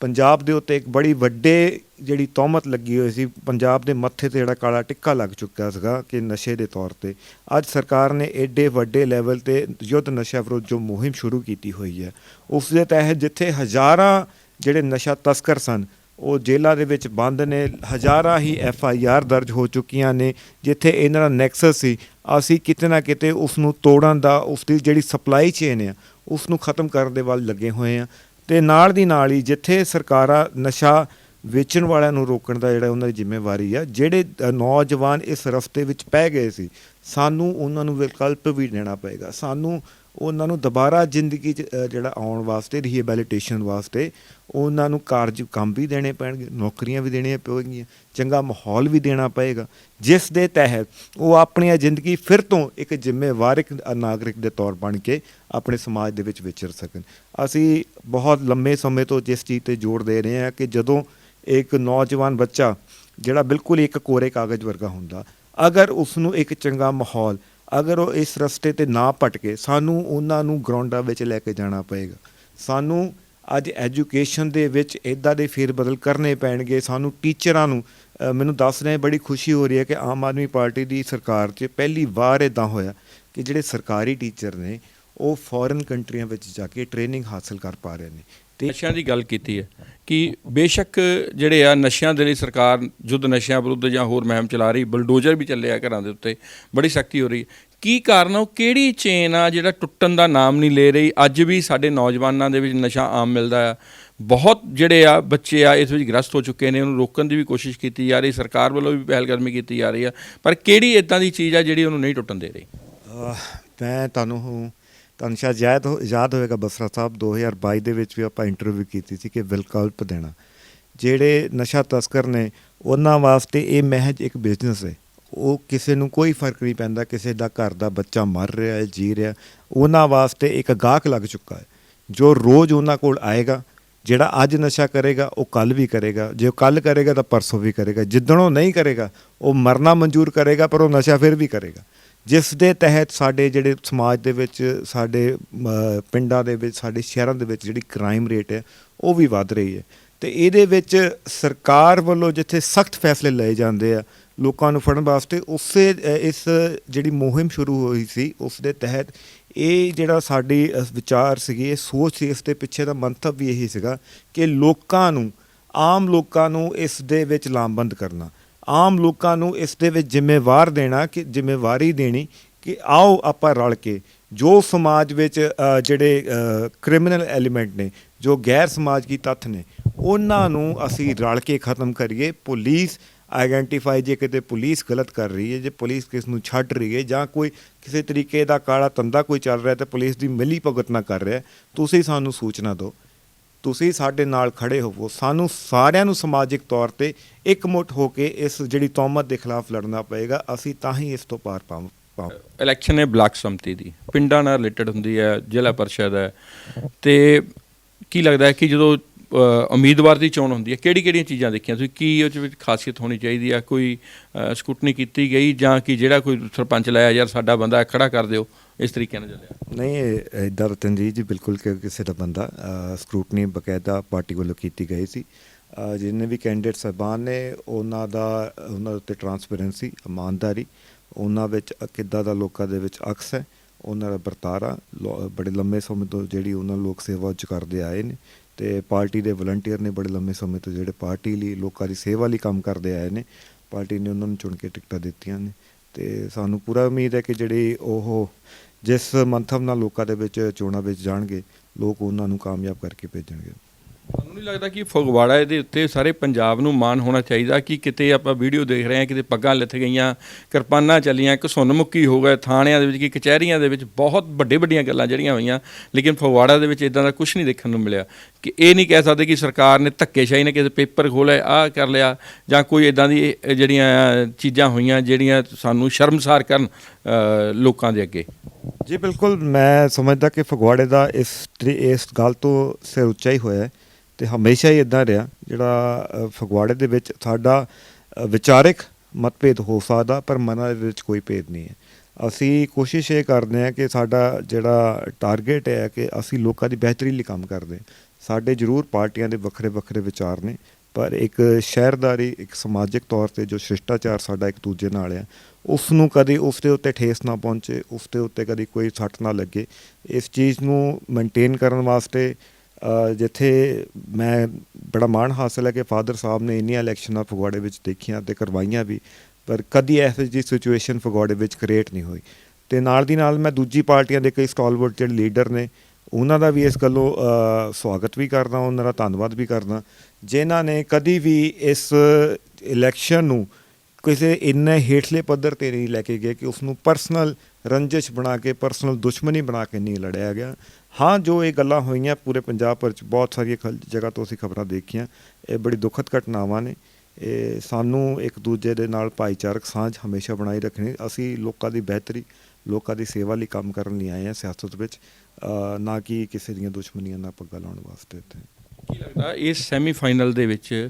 ਪੰਜਾਬ ਦੇ ਉੱਤੇ ਇੱਕ ਬੜੀ ਵੱਡੇ ਜਿਹੜੀ ਤੌਮਤ ਲੱਗੀ ਹੋਈ ਸੀ, ਪੰਜਾਬ ਦੇ ਮੱਥੇ ਤੇ ਜਿਹੜਾ ਕਾਲਾ ਟਿੱਕਾ ਲੱਗ ਚੁੱਕਾ ਸੀਗਾ ਕਿ ਨਸ਼ੇ ਦੇ ਤੌਰ ਤੇ। ਅੱਜ ਸਰਕਾਰ ਨੇ ਐਡੇ ਵੱਡੇ ਲੈਵਲ ਤੇ ਯੁੱਧ ਨਸ਼ਾ ਵਿਰੁੱਧ ਜੋ ਮੁਹਿੰਮ ਸ਼ੁਰੂ ਕੀਤੀ ਹੋਈ ਹੈ, ਉਸ ਦੇ ਤਹਿਤ ਜਿੱਥੇ ਹਜ਼ਾਰਾਂ ਜਿਹੜੇ ਨਸ਼ਾ ਤਸਕਰ ਸਨ, ਉਹ ਜੇਲ੍ਹਾਂ ਦੇ ਵਿੱਚ ਬੰਦ ਨੇ, ਹਜ਼ਾਰਾਂ ਹੀ ਐਫ ਆਈ ਆਰ ਦਰਜ ਹੋ ਚੁੱਕੀਆਂ ਨੇ, ਜਿੱਥੇ ਇਹਨਾਂ ਦਾ ਨੈਕਸਸ ਸੀ, ਅਸੀਂ ਕਿਤੇ ਨਾ ਕਿਤੇ ਉਸ ਨੂੰ ਤੋੜਨ ਦਾ ਉਸ ਦੀ ਜਿਹੜੀ ਸਪਲਾਈ ਚੇਨ ਆ ਉਸ ਨੂੰ ਖਤਮ ਕਰਨ ਦੇ ਵੱਲ ਲੱਗੇ ਹੋਏ ਆ ਤੇ ਨਾਲ ਦੀ ਨਾਲ ਹੀ ਜਿੱਥੇ ਸਰਕਾਰਾਂ ਨਸ਼ਾ ਵੇਚਣ ਵਾਲਿਆਂ ਨੂੰ ਰੋਕਣ ਦਾ ਜਿਹੜਾ ਉਹਨਾਂ ਦੀ ਜ਼ਿੰਮੇਵਾਰੀ ਆ, ਜਿਹੜੇ ਨੌਜਵਾਨ ਇਸ ਰਸਤੇ ਵਿੱਚ ਪੈ ਗਏ ਸੀ, ਸਾਨੂੰ ਉਹਨਾਂ ਨੂੰ ਵਿਕਲਪ ਵੀ ਦੇਣਾ ਪਏਗਾ। ਸਾਨੂੰ ਉਹਨਾਂ ਨੂੰ ਦੁਬਾਰਾ ਜ਼ਿੰਦਗੀ 'ਚ ਜਿਹੜਾ ਆਉਣ ਵਾਸਤੇ ਰੀਹੈਬਿਲਿਟੇਸ਼ਨ ਵਾਸਤੇ ਉਹਨਾਂ ਨੂੰ ਕਾਰਜ ਕੰਮ ਵੀ ਦੇਣੇ ਪੈਣਗੇ, ਨੌਕਰੀਆਂ ਵੀ ਦੇਣੀਆਂ ਪਵੇਗੀਆਂ ਚੰਗਾ ਮਾਹੌਲ ਵੀ ਦੇਣਾ ਪਏਗਾ। ਜਿਸ ਦੇ ਤਹਿਤ ਉਹ ਆਪਣੀ ਜ਼ਿੰਦਗੀ ਫਿਰ ਤੋਂ ਇੱਕ ਜ਼ਿੰਮੇਵਾਰਕ ਨਾਗਰਿਕ ਦੇ ਤੌਰ ਬਣ ਕੇ ਆਪਣੇ ਸਮਾਜ ਦੇ ਵਿੱਚ ਵਿਚਰ ਸਕਣ। ਅਸੀਂ ਬਹੁਤ ਲੰਮੇ ਸਮੇਂ ਤੋਂ ਜਿਸ ਚੀਜ਼ ਤੇ ਜ਼ੋਰ ਦੇ ਰਹੇ ਹਾਂ ਕਿ ਜਦੋਂ ਇੱਕ ਨੌਜਵਾਨ ਬੱਚਾ ਜਿਹੜਾ ਬਿਲਕੁਲ ਇੱਕ ਕੋਰੇ ਕਾਗਜ਼ ਵਰਗਾ ਹੁੰਦਾ, ਅਗਰ ਉਸ ਨੂੰ ਇੱਕ ਚੰਗਾ ਮਾਹੌਲ, ਅਗਰ ਉਹ ਇਸ ਰਸਤੇ ਤੇ ਨਾ ਭਟਕੇ, ਸਾਨੂੰ ਉਹਨਾਂ ਨੂੰ ਗਰਾਊਂਡਾਂ ਵਿੱਚ ਲੈ ਕੇ ਜਾਣਾ ਪਏਗਾ। ਸਾਨੂੰ ਅੱਜ ਐਜੂਕੇਸ਼ਨ ਦੇ ਵਿੱਚ ਇਦਾਂ ਦੇ ਫੇਰ ਬਦਲ ਕਰਨੇ ਪੈਣਗੇ। ਸਾਨੂੰ ਟੀਚਰਾਂ ਨੂੰ ਮੈਨੂੰ ਦੱਸ ਰਹੇ ਬੜੀ ਖੁਸ਼ੀ ਹੋ ਰਹੀ ਹੈ ਕਿ ਆਮ ਆਦਮੀ ਪਾਰਟੀ ਦੀ ਸਰਕਾਰ 'ਚ ਪਹਿਲੀ ਵਾਰ ਇਦਾਂ ਹੋਇਆ ਕਿ ਜਿਹੜੇ ਸਰਕਾਰੀ ਟੀਚਰ ਨੇ, ਉਹ ਫੋਰਨ ਕੰਟਰੀਆਂ ਵਿੱਚ ਜਾ ਕੇ ਟ੍ਰੇਨਿੰਗ ਹਾਸਲ ਕਰ ਪਾ ਰਹੇ ਨੇ। ਤੇ ਨਸ਼ਿਆਂ ਦੀ ਗੱਲ ਕੀਤੀ ਹੈ ਕਿ ਬੇਸ਼ੱਕ ਜਿਹੜੇ ਆ ਨਸ਼ਿਆਂ ਦੇ ਲਈ ਸਰਕਾਰ ਜੁੱਧ ਨਸ਼ਿਆਂ ਵਿਰੁੱਧ ਜਾਂ ਹੋਰ ਮੁਹਿੰਮ ਚਲਾ ਰਹੀ, ਬਲਡੋਜ਼ਰ ਵੀ ਚੱਲਿਆ ਘਰਾਂ ਦੇ ਉੱਤੇ, ਬੜੀ ਸਖਤੀ ਹੋ ਰਹੀ ਕੀ ਕਾਰਨ ਆ? ਉਹ ਕਿਹੜੀ ਚੇਨ ਆ ਜਿਹੜਾ ਟੁੱਟਣ ਦਾ ਨਾਮ ਨਹੀਂ ਲੈ ਰਹੀ? ਅੱਜ ਵੀ ਸਾਡੇ ਨੌਜਵਾਨਾਂ ਦੇ ਵਿੱਚ ਨਸ਼ਾ ਆਮ ਮਿਲਦਾ ਆ। ਬਹੁਤ ਜਿਹੜੇ ਆ ਬੱਚੇ ਆ, ਇਸ ਵਿੱਚ ਗ੍ਰਸਤ ਹੋ ਚੁੱਕੇ ਨੇ, ਉਹਨੂੰ ਰੋਕਣ ਦੀ ਵੀ ਕੋਸ਼ਿਸ਼ ਕੀਤੀ ਜਾ ਰਹੀ, ਸਰਕਾਰ ਵੱਲੋਂ ਵੀ ਪਹਿਲਕਦਮੀ ਕੀਤੀ ਜਾ ਰਹੀ ਆ। ਪਰ ਕਿਹੜੀ ਇਦਾਂ ਦੀ ਚੀਜ਼ ਆ ਜਿਹੜੀ ਉਹਨੂੰ ਨਹੀਂ ਟੁੱਟਣ ਦੇ ਰਹੀ? ਮੈਂ ਤੁਹਾਨੂੰ ਤੁਹਾਨੂੰ ਸ਼ਾਇਦ ਯਾਦ ਹੋ- ਯਾਦ ਹੋਵੇਗਾ ਬਸਰਾ ਸਾਹਿਬ 2022 ਦੇ ਵਿੱਚ ਵੀ ਆਪਾਂ ਇੰਟਰਵਿਊ ਕੀਤੀ ਸੀ ਕਿ ਵਿਕਲਪ ਦੇਣਾ। ਜਿਹੜੇ ਨਸ਼ਾ ਤਸਕਰ ਨੇ, ਉਹਨਾਂ ਵਾਸਤੇ ਇਹ ਮਹਿਜ ਇੱਕ ਬਿਜ਼ਨਸ ਹੈ। ਉਹ ਕਿਸੇ ਨੂੰ ਕੋਈ ਫ਼ਰਕ ਨਹੀਂ ਪੈਂਦਾ, ਕਿਸੇ ਦਾ ਘਰ ਦਾ ਬੱਚਾ ਮਰ ਰਿਹਾ ਹੈ, ਜੀ ਰਿਹਾ ਉਹਨਾਂ ਵਾਸਤੇ ਇੱਕ ਗਾਹਕ ਲੱਗ ਚੁੱਕਾ ਹੈ। ਜੋ ਰੋਜ਼ ਉਹਨਾਂ ਕੋਲ ਆਏਗਾ, ਜਿਹੜਾ ਅੱਜ ਨਸ਼ਾ ਕਰੇਗਾ, ਉਹ ਕੱਲ ਵੀ ਕਰੇਗਾ, ਜੇ ਉਹ ਕੱਲ ਕਰੇਗਾ ਤਾਂ ਪਰਸੋਂ ਵੀ ਕਰੇਗਾ, ਜਿੱਦਣ ਉਹ ਨਹੀਂ ਕਰੇਗਾ, ਉਹ ਮਰਨਾ ਮਨਜ਼ੂਰ ਕਰੇਗਾ, ਪਰ ਉਹ ਨਸ਼ਾ ਫਿਰ ਵੀ ਕਰੇਗਾ। ਜਿਸ ਦੇ ਤਹਿਤ ਸਾਡੇ ਜਿਹੜੇ ਸਮਾਜ ਦੇ ਵਿੱਚ, ਸਾਡੇ ਪਿੰਡਾਂ ਦੇ ਵਿੱਚ, ਸਾਡੇ ਸ਼ਹਿਰਾਂ ਦੇ ਵਿੱਚ ਜਿਹੜੀ ਕ੍ਰਾਈਮ ਰੇਟ ਹੈ, ਉਹ ਵੀ ਵੱਧ ਰਹੀ ਹੈ। ਤੇ ਇਹਦੇ ਵਿੱਚ ਸਰਕਾਰ ਵੱਲੋਂ ਜਿੱਥੇ ਸਖਤ ਫੈਸਲੇ ਲਏ ਜਾਂਦੇ ਆ ਲੋਕਾਂ ਨੂੰ ਫੜਨ ਵਾਸਤੇ, ਉਸੇ ਇਸ ਜਿਹੜੀ ਮੁਹਿੰਮ ਸ਼ੁਰੂ ਹੋਈ ਸੀ, ਉਸ ਦੇ ਤਹਿਤ ਇਹ ਜਿਹੜਾ ਸਾਡੀ ਵਿਚਾਰ ਸੀਗੀ, ਇਹ ਸੋਚ ਸੀ, ਇਸ ਦੇ ਪਿੱਛੇ ਦਾ ਮੰਤਵ ਵੀ ਇਹੀ ਸੀਗਾ ਕਿ ਲੋਕਾਂ ਨੂੰ, ਆਮ ਲੋਕਾਂ ਨੂੰ ਇਸ ਦੇ ਵਿੱਚ ਲਾਮਬੰਦ ਕਰਨਾ। ਆਮ ਲੋਕਾਂ ਨੂੰ ਇਸ ਦੇ ਵਿੱਚ ਜ਼ਿੰਮੇਵਾਰ ਦੇਣਾ ਕਿ, ਜ਼ਿੰਮੇਵਾਰੀ ਦੇਣੀ ਕਿ ਆਓ ਆਪਾਂ ਰਲ ਕੇ, ਜੋ ਸਮਾਜ ਵਿੱਚ ਜਿਹੜੇ ਕ੍ਰਿਮੀਨਲ ਐਲੀਮੈਂਟ ਨੇ, ਜੋ ਗੈਰ ਸਮਾਜਕੀ ਤੱਥ ਨੇ, ਉਹਨਾਂ ਨੂੰ ਅਸੀਂ ਰਲ ਕੇ ਖਤਮ ਕਰੀਏ, ਪੁਲਿਸ ਆਇਡੈਂਟੀਫਾਈ ਜੇ ਕਿਤੇ ਪੁਲਿਸ ਗਲਤ ਕਰ ਰਹੀ ਹੈ, ਜੇ ਪੁਲਿਸ ਕਿਸ ਨੂੰ ਛੱਡ ਰਹੀ ਹੈ ਜਾਂ ਕੋਈ ਕਿਸੇ ਤਰੀਕੇ ਦਾ ਕਾਲਾ ਧੰਦਾ ਕੋਈ ਚੱਲ ਰਿਹਾ ਤੇ ਪੁਲਿਸ ਦੀ ਮਿਲੀ ਭਗਤ ਨਾ ਕਰ ਰਿਹਾ, ਤੁਸੀਂ ਸਾਨੂੰ ਸੂਚਨਾ ਦਿਓ। ਤੁਸੀਂ ਸਾਡੇ ਨਾਲ ਖੜੇ ਹੋਵੋ। ਸਾਨੂੰ ਸਾਰਿਆਂ ਨੂੰ ਸਮਾਜਿਕ ਤੌਰ ਤੇ ਇਕਮੁੱਠ ਹੋ ਕੇ ਇਸ ਜਿਹੜੀ ਤੌਮਤ ਦੇ ਖਿਲਾਫ ਲੜਨਾ ਪਏਗਾ, ਅਸੀਂ ਤਾਂ ਹੀ ਇਸ ਤੋਂ ਪਾਰ ਪਾਵਾਂ ਪਾਵਾਂ। ਇਲੈਕਸ਼ਨ ਹੈ ਬਲਾਕ ਸੰਮਤੀ ਦੀ। ਪਿੰਡਾਂ ਨਾਲ ਰਿਲੇਟਡ ਹੁੰਦੀ ਹੈ, ਜ਼ਿਲ੍ਹਾ ਪਰਿਸ਼ਦ ਹੈ। ਤੇ ਕੀ ਲੱਗਦਾ ਹੈ ਕਿ ਜਦੋਂ ਉਮੀਦਵਾਰ ਦੀ ਚੋਣ ਹੁੰਦੀ ਹੈ। ਕਿਹੜੀ ਕਿਹੜੀਆਂ ਚੀਜ਼ਾਂ ਦੇਖੀਆਂ? ਤੁਸੀਂ ਕੀ ਉਹ ਵਿੱਚ ਖਾਸੀਅਤ ਹੋਣੀ ਚਾਹੀਦੀ ਆ? ਕੋਈ ਸਕੂਟਨੀ ਕੀਤੀ ਗਈ ਜਾਂ ਕਿ ਜਿਹੜਾ ਕੋਈ ਸਰਪੰਚ ਲਾਇਆ ਯਾਰ ਸਾਡਾ ਬੰਦਾ ਹੈ, ਖੜਾ ਕਰ ਦਿਓ। ਇਸ ਤਰੀਕੇ ਨਾਲ ਚੱਲਿਆ। ਨਹੀਂ ਇਦਾਂ ਰਤਨਜੀਤ ਜੀ ਬਿਲਕੁਲ ਕਿ ਕਿਸੇ ਦਾ ਬੰਦਾ ਸਕਰੂਟਨੀ ਬਕਾਇਦਾ ਪਾਰਟੀ ਵੱਲੋਂ ਕੀਤੀ ਗਈ ਸੀ। ਜਿੰਨੇ ਵੀ ਕੈਂਡੀਡੇਟ ਸਾਹਿਬਾਨ ਨੇ ਉਹਨਾਂ ਦਾ ਉਹਨਾਂ ਉੱਤੇ ਟਰਾਂਸਪੇਰੈਂਸੀ ਇਮਾਨਦਾਰੀ ਉਹਨਾਂ ਵਿੱਚ ਕਿੱਦਾਂ ਦਾ ਲੋਕਾਂ ਦੇ ਵਿੱਚ ਅਕਸ ਹੈ ਉਹਨਾਂ ਦਾ ਵਰਤਾਰਾ ਲੋ- ਬੜੇ ਲੰਮੇ ਸਮੇਂ ਤੋਂ ਜਿਹੜੀ ਉਹਨਾਂ ਲੋਕ ਸੇਵਾ ਚ ਕਰਦੇ ਆਏ ਨੇ ਤੇ ਪਾਰਟੀ ਦੇ ਵਲੰਟੀਅਰ ਨੇ ਬੜੇ ਲੰਮੇ ਸਮੇਂ ਤੋਂ ਜਿਹੜੇ ਪਾਰਟੀ ਲਈ, ਲੋਕਾਂ ਦੀ ਸੇਵਾ ਲਈ ਕੰਮ ਕਰਦੇ ਆਏ ਨੇ, ਪਾਰਟੀ ਨੇ ਉਹਨਾਂ ਨੂੰ ਚੁਣ ਕੇ ਟਿਕਟਾਂ ਦਿੱਤੀਆਂ ਨੇ। ਤੇ ਸਾਨੂੰ ਪੂਰਾ ਉਮੀਦ ਹੈ ਕਿ ਜਿਹੜੀ ਉਹ ਜਿਸ ਮੰਥਵ ਨਾਲ ਲੋਕਾਂ ਦੇ ਵਿੱਚ, ਚੋਣਾਂ ਵਿੱਚ ਜਾਣਗੇ, ਲੋਕ ਉਹਨਾਂ ਨੂੰ ਕਾਮਯਾਬ ਕਰਕੇ ਭੇਜਣਗੇ। ਤੁਹਾਨੂੰ ਨਹੀਂ ਲੱਗਦਾ ਕਿ ਫਗਵਾੜਾ ਦੇ ਉੱਤੇ ਸਾਰੇ ਪੰਜਾਬ ਨੂੰ ਮਾਣ ਹੋਣਾ ਚਾਹੀਦਾ ਕਿ ਕਿਤੇ ਆਪਾਂ ਵੀਡੀਓ ਦੇਖ ਰਹੇ ਹਾਂ, ਕਿਤੇ ਪੱਗਾਂ ਲੱਥ ਗਈਆਂ, ਕਿਰਪਾਨਾਂ ਚੱਲੀਆਂ ਘਸੁੰਨ ਮੁੱਕੀ ਹੋ ਗਏ, ਥਾਣਿਆਂ ਦੇ ਵਿੱਚ ਕਿ ਕਚਹਿਰੀਆਂ ਦੇ ਵਿੱਚ ਬਹੁਤ ਵੱਡੇ ਵੱਡੀਆਂ ਗੱਲਾਂ ਜਿਹੜੀਆਂ ਹੋਈਆਂ, ਲੇਕਿਨ ਫਗਵਾੜਾ ਦੇ ਵਿੱਚ ਇਦਾਂ ਦਾ ਕੁਝ ਨਹੀਂ ਦੇਖਣ ਨੂੰ ਮਿਲਿਆ। ਕਿ ਇਹ ਨਹੀਂ ਕਹਿ ਸਕਦੇ ਕਿ ਸਰਕਾਰ ਨੇ ਧੱਕੇਸ਼ਾਹੀ ਨੇ ਕਿਸੇ ਪੇਪਰ ਖੋਲ੍ਹਿਆ, ਆਹ ਕਰ ਲਿਆ, ਜਾਂ ਕੋਈ ਇਦਾਂ ਦੀ ਜਿਹੜੀਆਂ ਚੀਜ਼ਾਂ ਹੋਈਆਂ, ਜਿਹੜੀਆਂ ਸਾਨੂੰ ਸ਼ਰਮਸਾਰ ਕਰਨ ਲੋਕਾਂ ਦੇ ਅੱਗੇ। ਜੀ, ਬਿਲਕੁਲ, ਮੈਂ ਸਮਝਦਾ ਕਿ ਫਗਵਾੜੇ ਦਾ ਇਸ ਇਸ ਗੱਲ ਤੋਂ ਸਿਰ ਉੱਚਾ ਹੀ ਹੋਇਆ ਹੈ ਤੇ ਹਮੇਸ਼ਾ ਹੀ ਇਦਾਂ ਰਿਹਾ, ਜਿਹੜਾ ਫਗਵਾੜੇ ਦੇ ਵਿੱਚ ਸਾਡਾ ਵਿਚਾਰਿਕ ਮਤਭੇਦ ਹੋ ਸਕਦਾ, ਪਰ ਮਨਾਂ ਦੇ ਵਿੱਚ ਕੋਈ ਭੇਦ ਨਹੀਂ ਹੈ। ਅਸੀਂ ਕੋਸ਼ਿਸ਼ ਇਹ ਕਰਦੇ ਹਾਂ ਕਿ ਸਾਡਾ ਜਿਹੜਾ ਟਾਰਗੇਟ ਹੈ ਕਿ ਅਸੀਂ ਲੋਕਾਂ ਦੀ ਬਿਹਤਰੀ ਲਈ ਕੰਮ ਕਰਦੇ ਹਾਂ। ਸਾਡੇ ਜ਼ਰੂਰ ਪਾਰਟੀਆਂ ਦੇ ਵੱਖਰੇ ਵੱਖਰੇ ਵਿਚਾਰ ਨੇ, ਪਰ ਇੱਕ ਸ਼ਹਿਰਦਾਰੀ, ਇੱਕ ਸਮਾਜਿਕ ਤੌਰ ਤੇ ਜੋ ਸ਼ਿਸ਼ਟਾਚਾਰ ਸਾਡਾ ਇੱਕ ਦੂਜੇ ਨਾਲ ਆ ਉਸ ਨੂੰ ਕਦੇ ਉਸ ਦੇ ਉੱਤੇ ਠੇਸ ਨਾ ਪਹੁੰਚੇ, ਉਸ ਦੇ ਉੱਤੇ ਕਦੀ ਕੋਈ ਸੱਟ ਨਾ ਲੱਗੇ। ਇਸ ਚੀਜ਼ ਨੂੰ ਮੇਨਟੇਨ ਕਰਨ ਵਾਸਤੇ ਜਿੱਥੇ ਮੈਂ ਬੜਾ ਮਾਣ ਹਾਸਲ ਹੈ ਕਿ ਫਾਦਰ ਸਾਹਿਬ ਨੇ ਇੰਨੀਆਂ ਇਲੈਕਸ਼ਨਾਂ ਫਗਵਾੜੇ ਵਿੱਚ ਦੇਖੀਆਂ ਤੇ ਕਰਵਾਈਆਂ ਵੀ, ਪਰ ਕਦੀ ਇਹੋ ਜਿਹੀ ਸਿਚੁਏਸ਼ਨ ਫਗਵਾੜੇ ਵਿੱਚ ਕ੍ਰੀਏਟ ਨਹੀਂ ਹੋਈ। ਤੇ ਨਾਲ ਦੀ ਨਾਲ ਮੈਂ ਦੂਜੀ ਪਾਰਟੀਆਂ ਦੇ ਕਈ ਸਟਾਲਵਰਡ ਜਿਹੜੇ ਲੀਡਰ ਨੇ ਉਹਨਾਂ ਦਾ ਵੀ ਇਸ ਗੱਲੋਂ ਸਵਾਗਤ ਵੀ ਕਰਦਾ, ਉਹਨਾਂ ਦਾ ਧੰਨਵਾਦ ਵੀ ਕਰਦਾ। ਜਿਨ੍ਹਾਂ ਨੇ ਕਦੀ ਵੀ ਇਸ ਇਲੈਕਸ਼ਨ ਨੂੰ ਕਿਸੇ ਇੰਨੇ ਹੇਠਲੇ ਪੱਧਰ ਤੇ ਨਹੀਂ ਲੈ ਕੇ ਗਏ ਕਿ ਉਸ ਨੂੰ ਪਰਸਨਲ ਰੰਜਿਸ਼ ਬਣਾ ਕੇ ਪਰਸਨਲ ਦੁਸ਼ਮਣੀ ਬਣਾ ਕੇ ਨਹੀਂ ਲੜਿਆ ਗਿਆ। ਹਾਂ, ਜੋ ਇਹ ਗੱਲਾਂ ਹੋਈਆਂ ਪੂਰੇ ਪੰਜਾਬ ਭਰ ਚ, ਬਹੁਤ ਸਾਰੀਆਂ ਖਲ- ਜਗ੍ਹਾ ਤੋਂ ਅਸੀਂ ਖਬਰਾਂ ਦੇਖੀਆਂ। ਇਹ ਬੜੀ ਦੁਖਦ ਘਟਨਾਵਾਂ ਨੇ। ਇਹ ਸਾਨੂੰ ਇੱਕ ਦੂਜੇ ਦੇ ਨਾਲ ਭਾਈਚਾਰਕ ਸਾਂਝ ਹਮੇਸ਼ਾ ਬਣਾਈ ਰੱਖਣੀ। ਅਸੀਂ ਲੋਕਾਂ ਦੀ ਬਿਹਤਰੀ, ਲੋਕਾਂ ਦੀ ਸੇਵਾ ਲਈ ਕੰਮ ਕਰਨ ਲਈ ਆਏ ਹਾਂ ਸਿਆਸਤ ਵਿੱਚ। ਨਾ ਕਿ ਕਿਸੇ ਦੀਆਂ ਦੁਸ਼ਮਣੀਆਂ ਨਾਲ ਪੱਗਾ ਲਾਉਣ ਵਾਸਤੇ ਇੱਥੇ। ਕੀ ਲੱਗਦਾ ਇਸ ਸੈਮੀਫਾਈਨਲ ਦੇ ਵਿੱਚ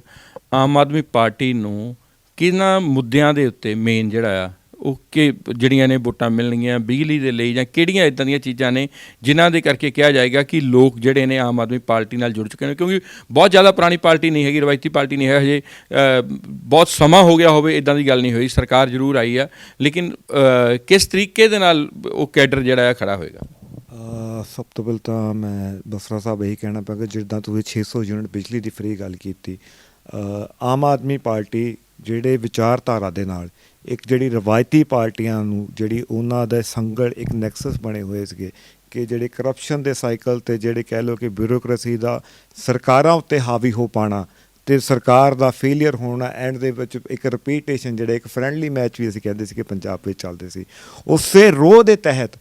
ਆਮ ਆਦਮੀ ਪਾਰਟੀ ਨੂੰ ਕਿਹਨਾਂ ਮੁੱਦਿਆਂ ਦੇ ਉੱਤੇ ਮੇਨ ਜਿਹੜਾ ਆ, ਉਹ ਕਿ ਜਿਹੜੀਆਂ ਨੇ ਵੋਟਾਂ ਮਿਲਣਗੀਆਂ ਬਿਜਲੀ ਦੇ ਲਈ ਜਾਂ ਕਿਹੜੀਆਂ ਇਦਾਂ ਦੀਆਂ ਚੀਜ਼ਾਂ ਨੇ ਜਿਨ੍ਹਾਂ ਦੇ ਕਰਕੇ ਕਿਹਾ ਜਾਏਗਾ ਕਿ ਲੋਕ ਜਿਹੜੇ ਨੇ ਆਮ ਆਦਮੀ ਪਾਰਟੀ ਨਾਲ ਜੁੜ ਚੁੱਕੇ ਨੇ, ਕਿਉਂਕਿ ਬਹੁਤ ਜ਼ਿਆਦਾ ਪੁਰਾਣੀ ਪਾਰਟੀ ਨਹੀਂ ਹੈਗੀ, ਰਵਾਇਤੀ ਪਾਰਟੀ ਨਹੀਂ ਹੈ ਹਜੇ। ਬਹੁਤ ਸਮਾਂ ਹੋ ਗਿਆ ਹੋਵੇ ਇਦਾਂ ਦੀ ਗੱਲ ਨਹੀਂ ਹੋਈ, ਸਰਕਾਰ ਜ਼ਰੂਰ ਆਈ ਆ, ਲੇਕਿਨ ਕਿਸ ਤਰੀਕੇ ਦੇ ਨਾਲ ਉਹ ਕੈਡਰ ਜਿਹੜਾ ਆ ਖੜਾ ਹੋਏਗਾ? ਸਭ ਤੋਂ ਪਹਿਲਾਂ ਤਾਂ ਮੈਂ ਬਸਰਾ ਸਾਹਿਬ ਇਹੀ ਕਹਿਣਾ ਪਾਂਗਾ ਜਿੱਦਾਂ ਤੁਸੀਂ 600 ਯੂਨਿਟ ਬਿਜਲੀ ਦੀ ਫ੍ਰੀ ਗੱਲ ਕੀਤੀ ਆਮ ਆਦਮੀ ਪਾਰਟੀ ਜਿਹੜੇ ਵਿਚਾਰਧਾਰਾ ਦੇ ਨਾਲ ਇੱਕ ਜਿਹੜੀ ਰਵਾਇਤੀ ਪਾਰਟੀਆਂ ਨੂੰ ਜਿਹੜੀ ਉਹਨਾਂ ਦਾ ਸੰਗੜ ਇੱਕ ਨੈਕਸਸ ਬਣੇ ਹੋਏ ਸੀਗੇ ਕਿ ਜਿਹੜੇ ਕਰਪਸ਼ਨ ਦੇ ਸਾਈਕਲ ਤੇ ਜਿਹੜੇ ਕਹਿ ਲਓ ਕਿ ਬਿਊਰੋਕ੍ਰੇਸੀ ਦਾ ਸਰਕਾਰਾਂ ਉੱਤੇ ਹਾਵੀ ਹੋ ਪਾਣਾ ਤੇ ਸਰਕਾਰ ਦਾ ਫੇਲਿਅਰ ਹੋਣਾ ਐਂਡ ਦੇ ਵਿੱਚ ਇੱਕ ਰਿਪੀਟੇਸ਼ਨ ਜਿਹੜੇ ਇੱਕ ਫ੍ਰੈਂਡਲੀ ਮੈਚ ਵੀ ਅਸੀਂ ਕਹਿੰਦੇ ਸੀ ਕਿ ਪੰਜਾਬ ਵਿੱਚ ਚੱਲਦੇ ਸੀ, ਉਸੇ ਰੋਹ ਦੇ ਤਹਿਤ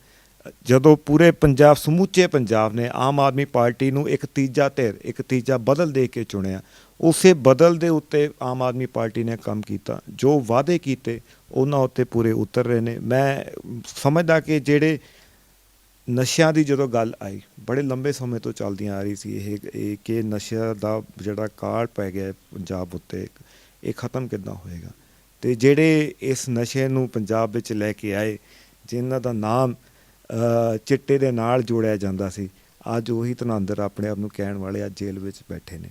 ਜਦੋਂ ਪੂਰੇ ਪੰਜਾਬ, ਸਮੁੱਚੇ ਪੰਜਾਬ ਨੇ ਆਮ ਆਦਮੀ ਪਾਰਟੀ ਨੂੰ ਇੱਕ ਤੀਜਾ ਧਿਰ, ਇੱਕ ਤੀਜਾ ਬਦਲ ਦੇ ਕੇ ਚੁਣਿਆ, ਉਸੇ ਬਦਲ ਦੇ ਉੱਤੇ ਆਮ ਆਦਮੀ ਪਾਰਟੀ ਨੇ ਕੰਮ ਕੀਤਾ। ਜੋ ਵਾਅਦੇ ਕੀਤੇ, ਉਹਨਾਂ ਉੱਤੇ ਪੂਰੇ ਉਤਰ ਰਹੇ ਨੇ। ਮੈਂ ਸਮਝਦਾ ਕਿ ਜਿਹੜੇ ਨਸ਼ਿਆਂ ਦੀ ਜਦੋਂ ਗੱਲ ਆਈ, ਬੜੇ ਲੰਬੇ ਸਮੇਂ ਤੋਂ ਚੱਲਦੀਆਂ ਆ ਰਹੀ ਸੀ ਇਹ ਕਿ ਨਸ਼ਾ ਦਾ ਜਿਹੜਾ ਕਾਰਡ ਪੈ ਗਿਆ ਪੰਜਾਬ ਉੱਤੇ, ਇਹ ਖਤਮ ਕਿੱਦਾਂ ਹੋਏਗਾ? ਤੇ ਜਿਹੜੇ ਇਸ ਨਸ਼ੇ ਨੂੰ ਪੰਜਾਬ ਵਿੱਚ ਲੈ ਕੇ ਆਏ, ਜਿਨ੍ਹਾਂ ਦਾ ਨਾਮ ਚਿੱਟੇ ਦੇ ਨਾਲ ਜੋੜਿਆ ਜਾਂਦਾ ਸੀ। ਅੱਜ ਉਹੀ ਧਨੰਦਰ ਆਪਣੇ ਆਪ ਨੂੰ ਕਹਿਣ ਵਾਲੇ ਅੱਜ ਜੇਲ੍ਹ ਵਿੱਚ ਬੈਠੇ ਨੇ।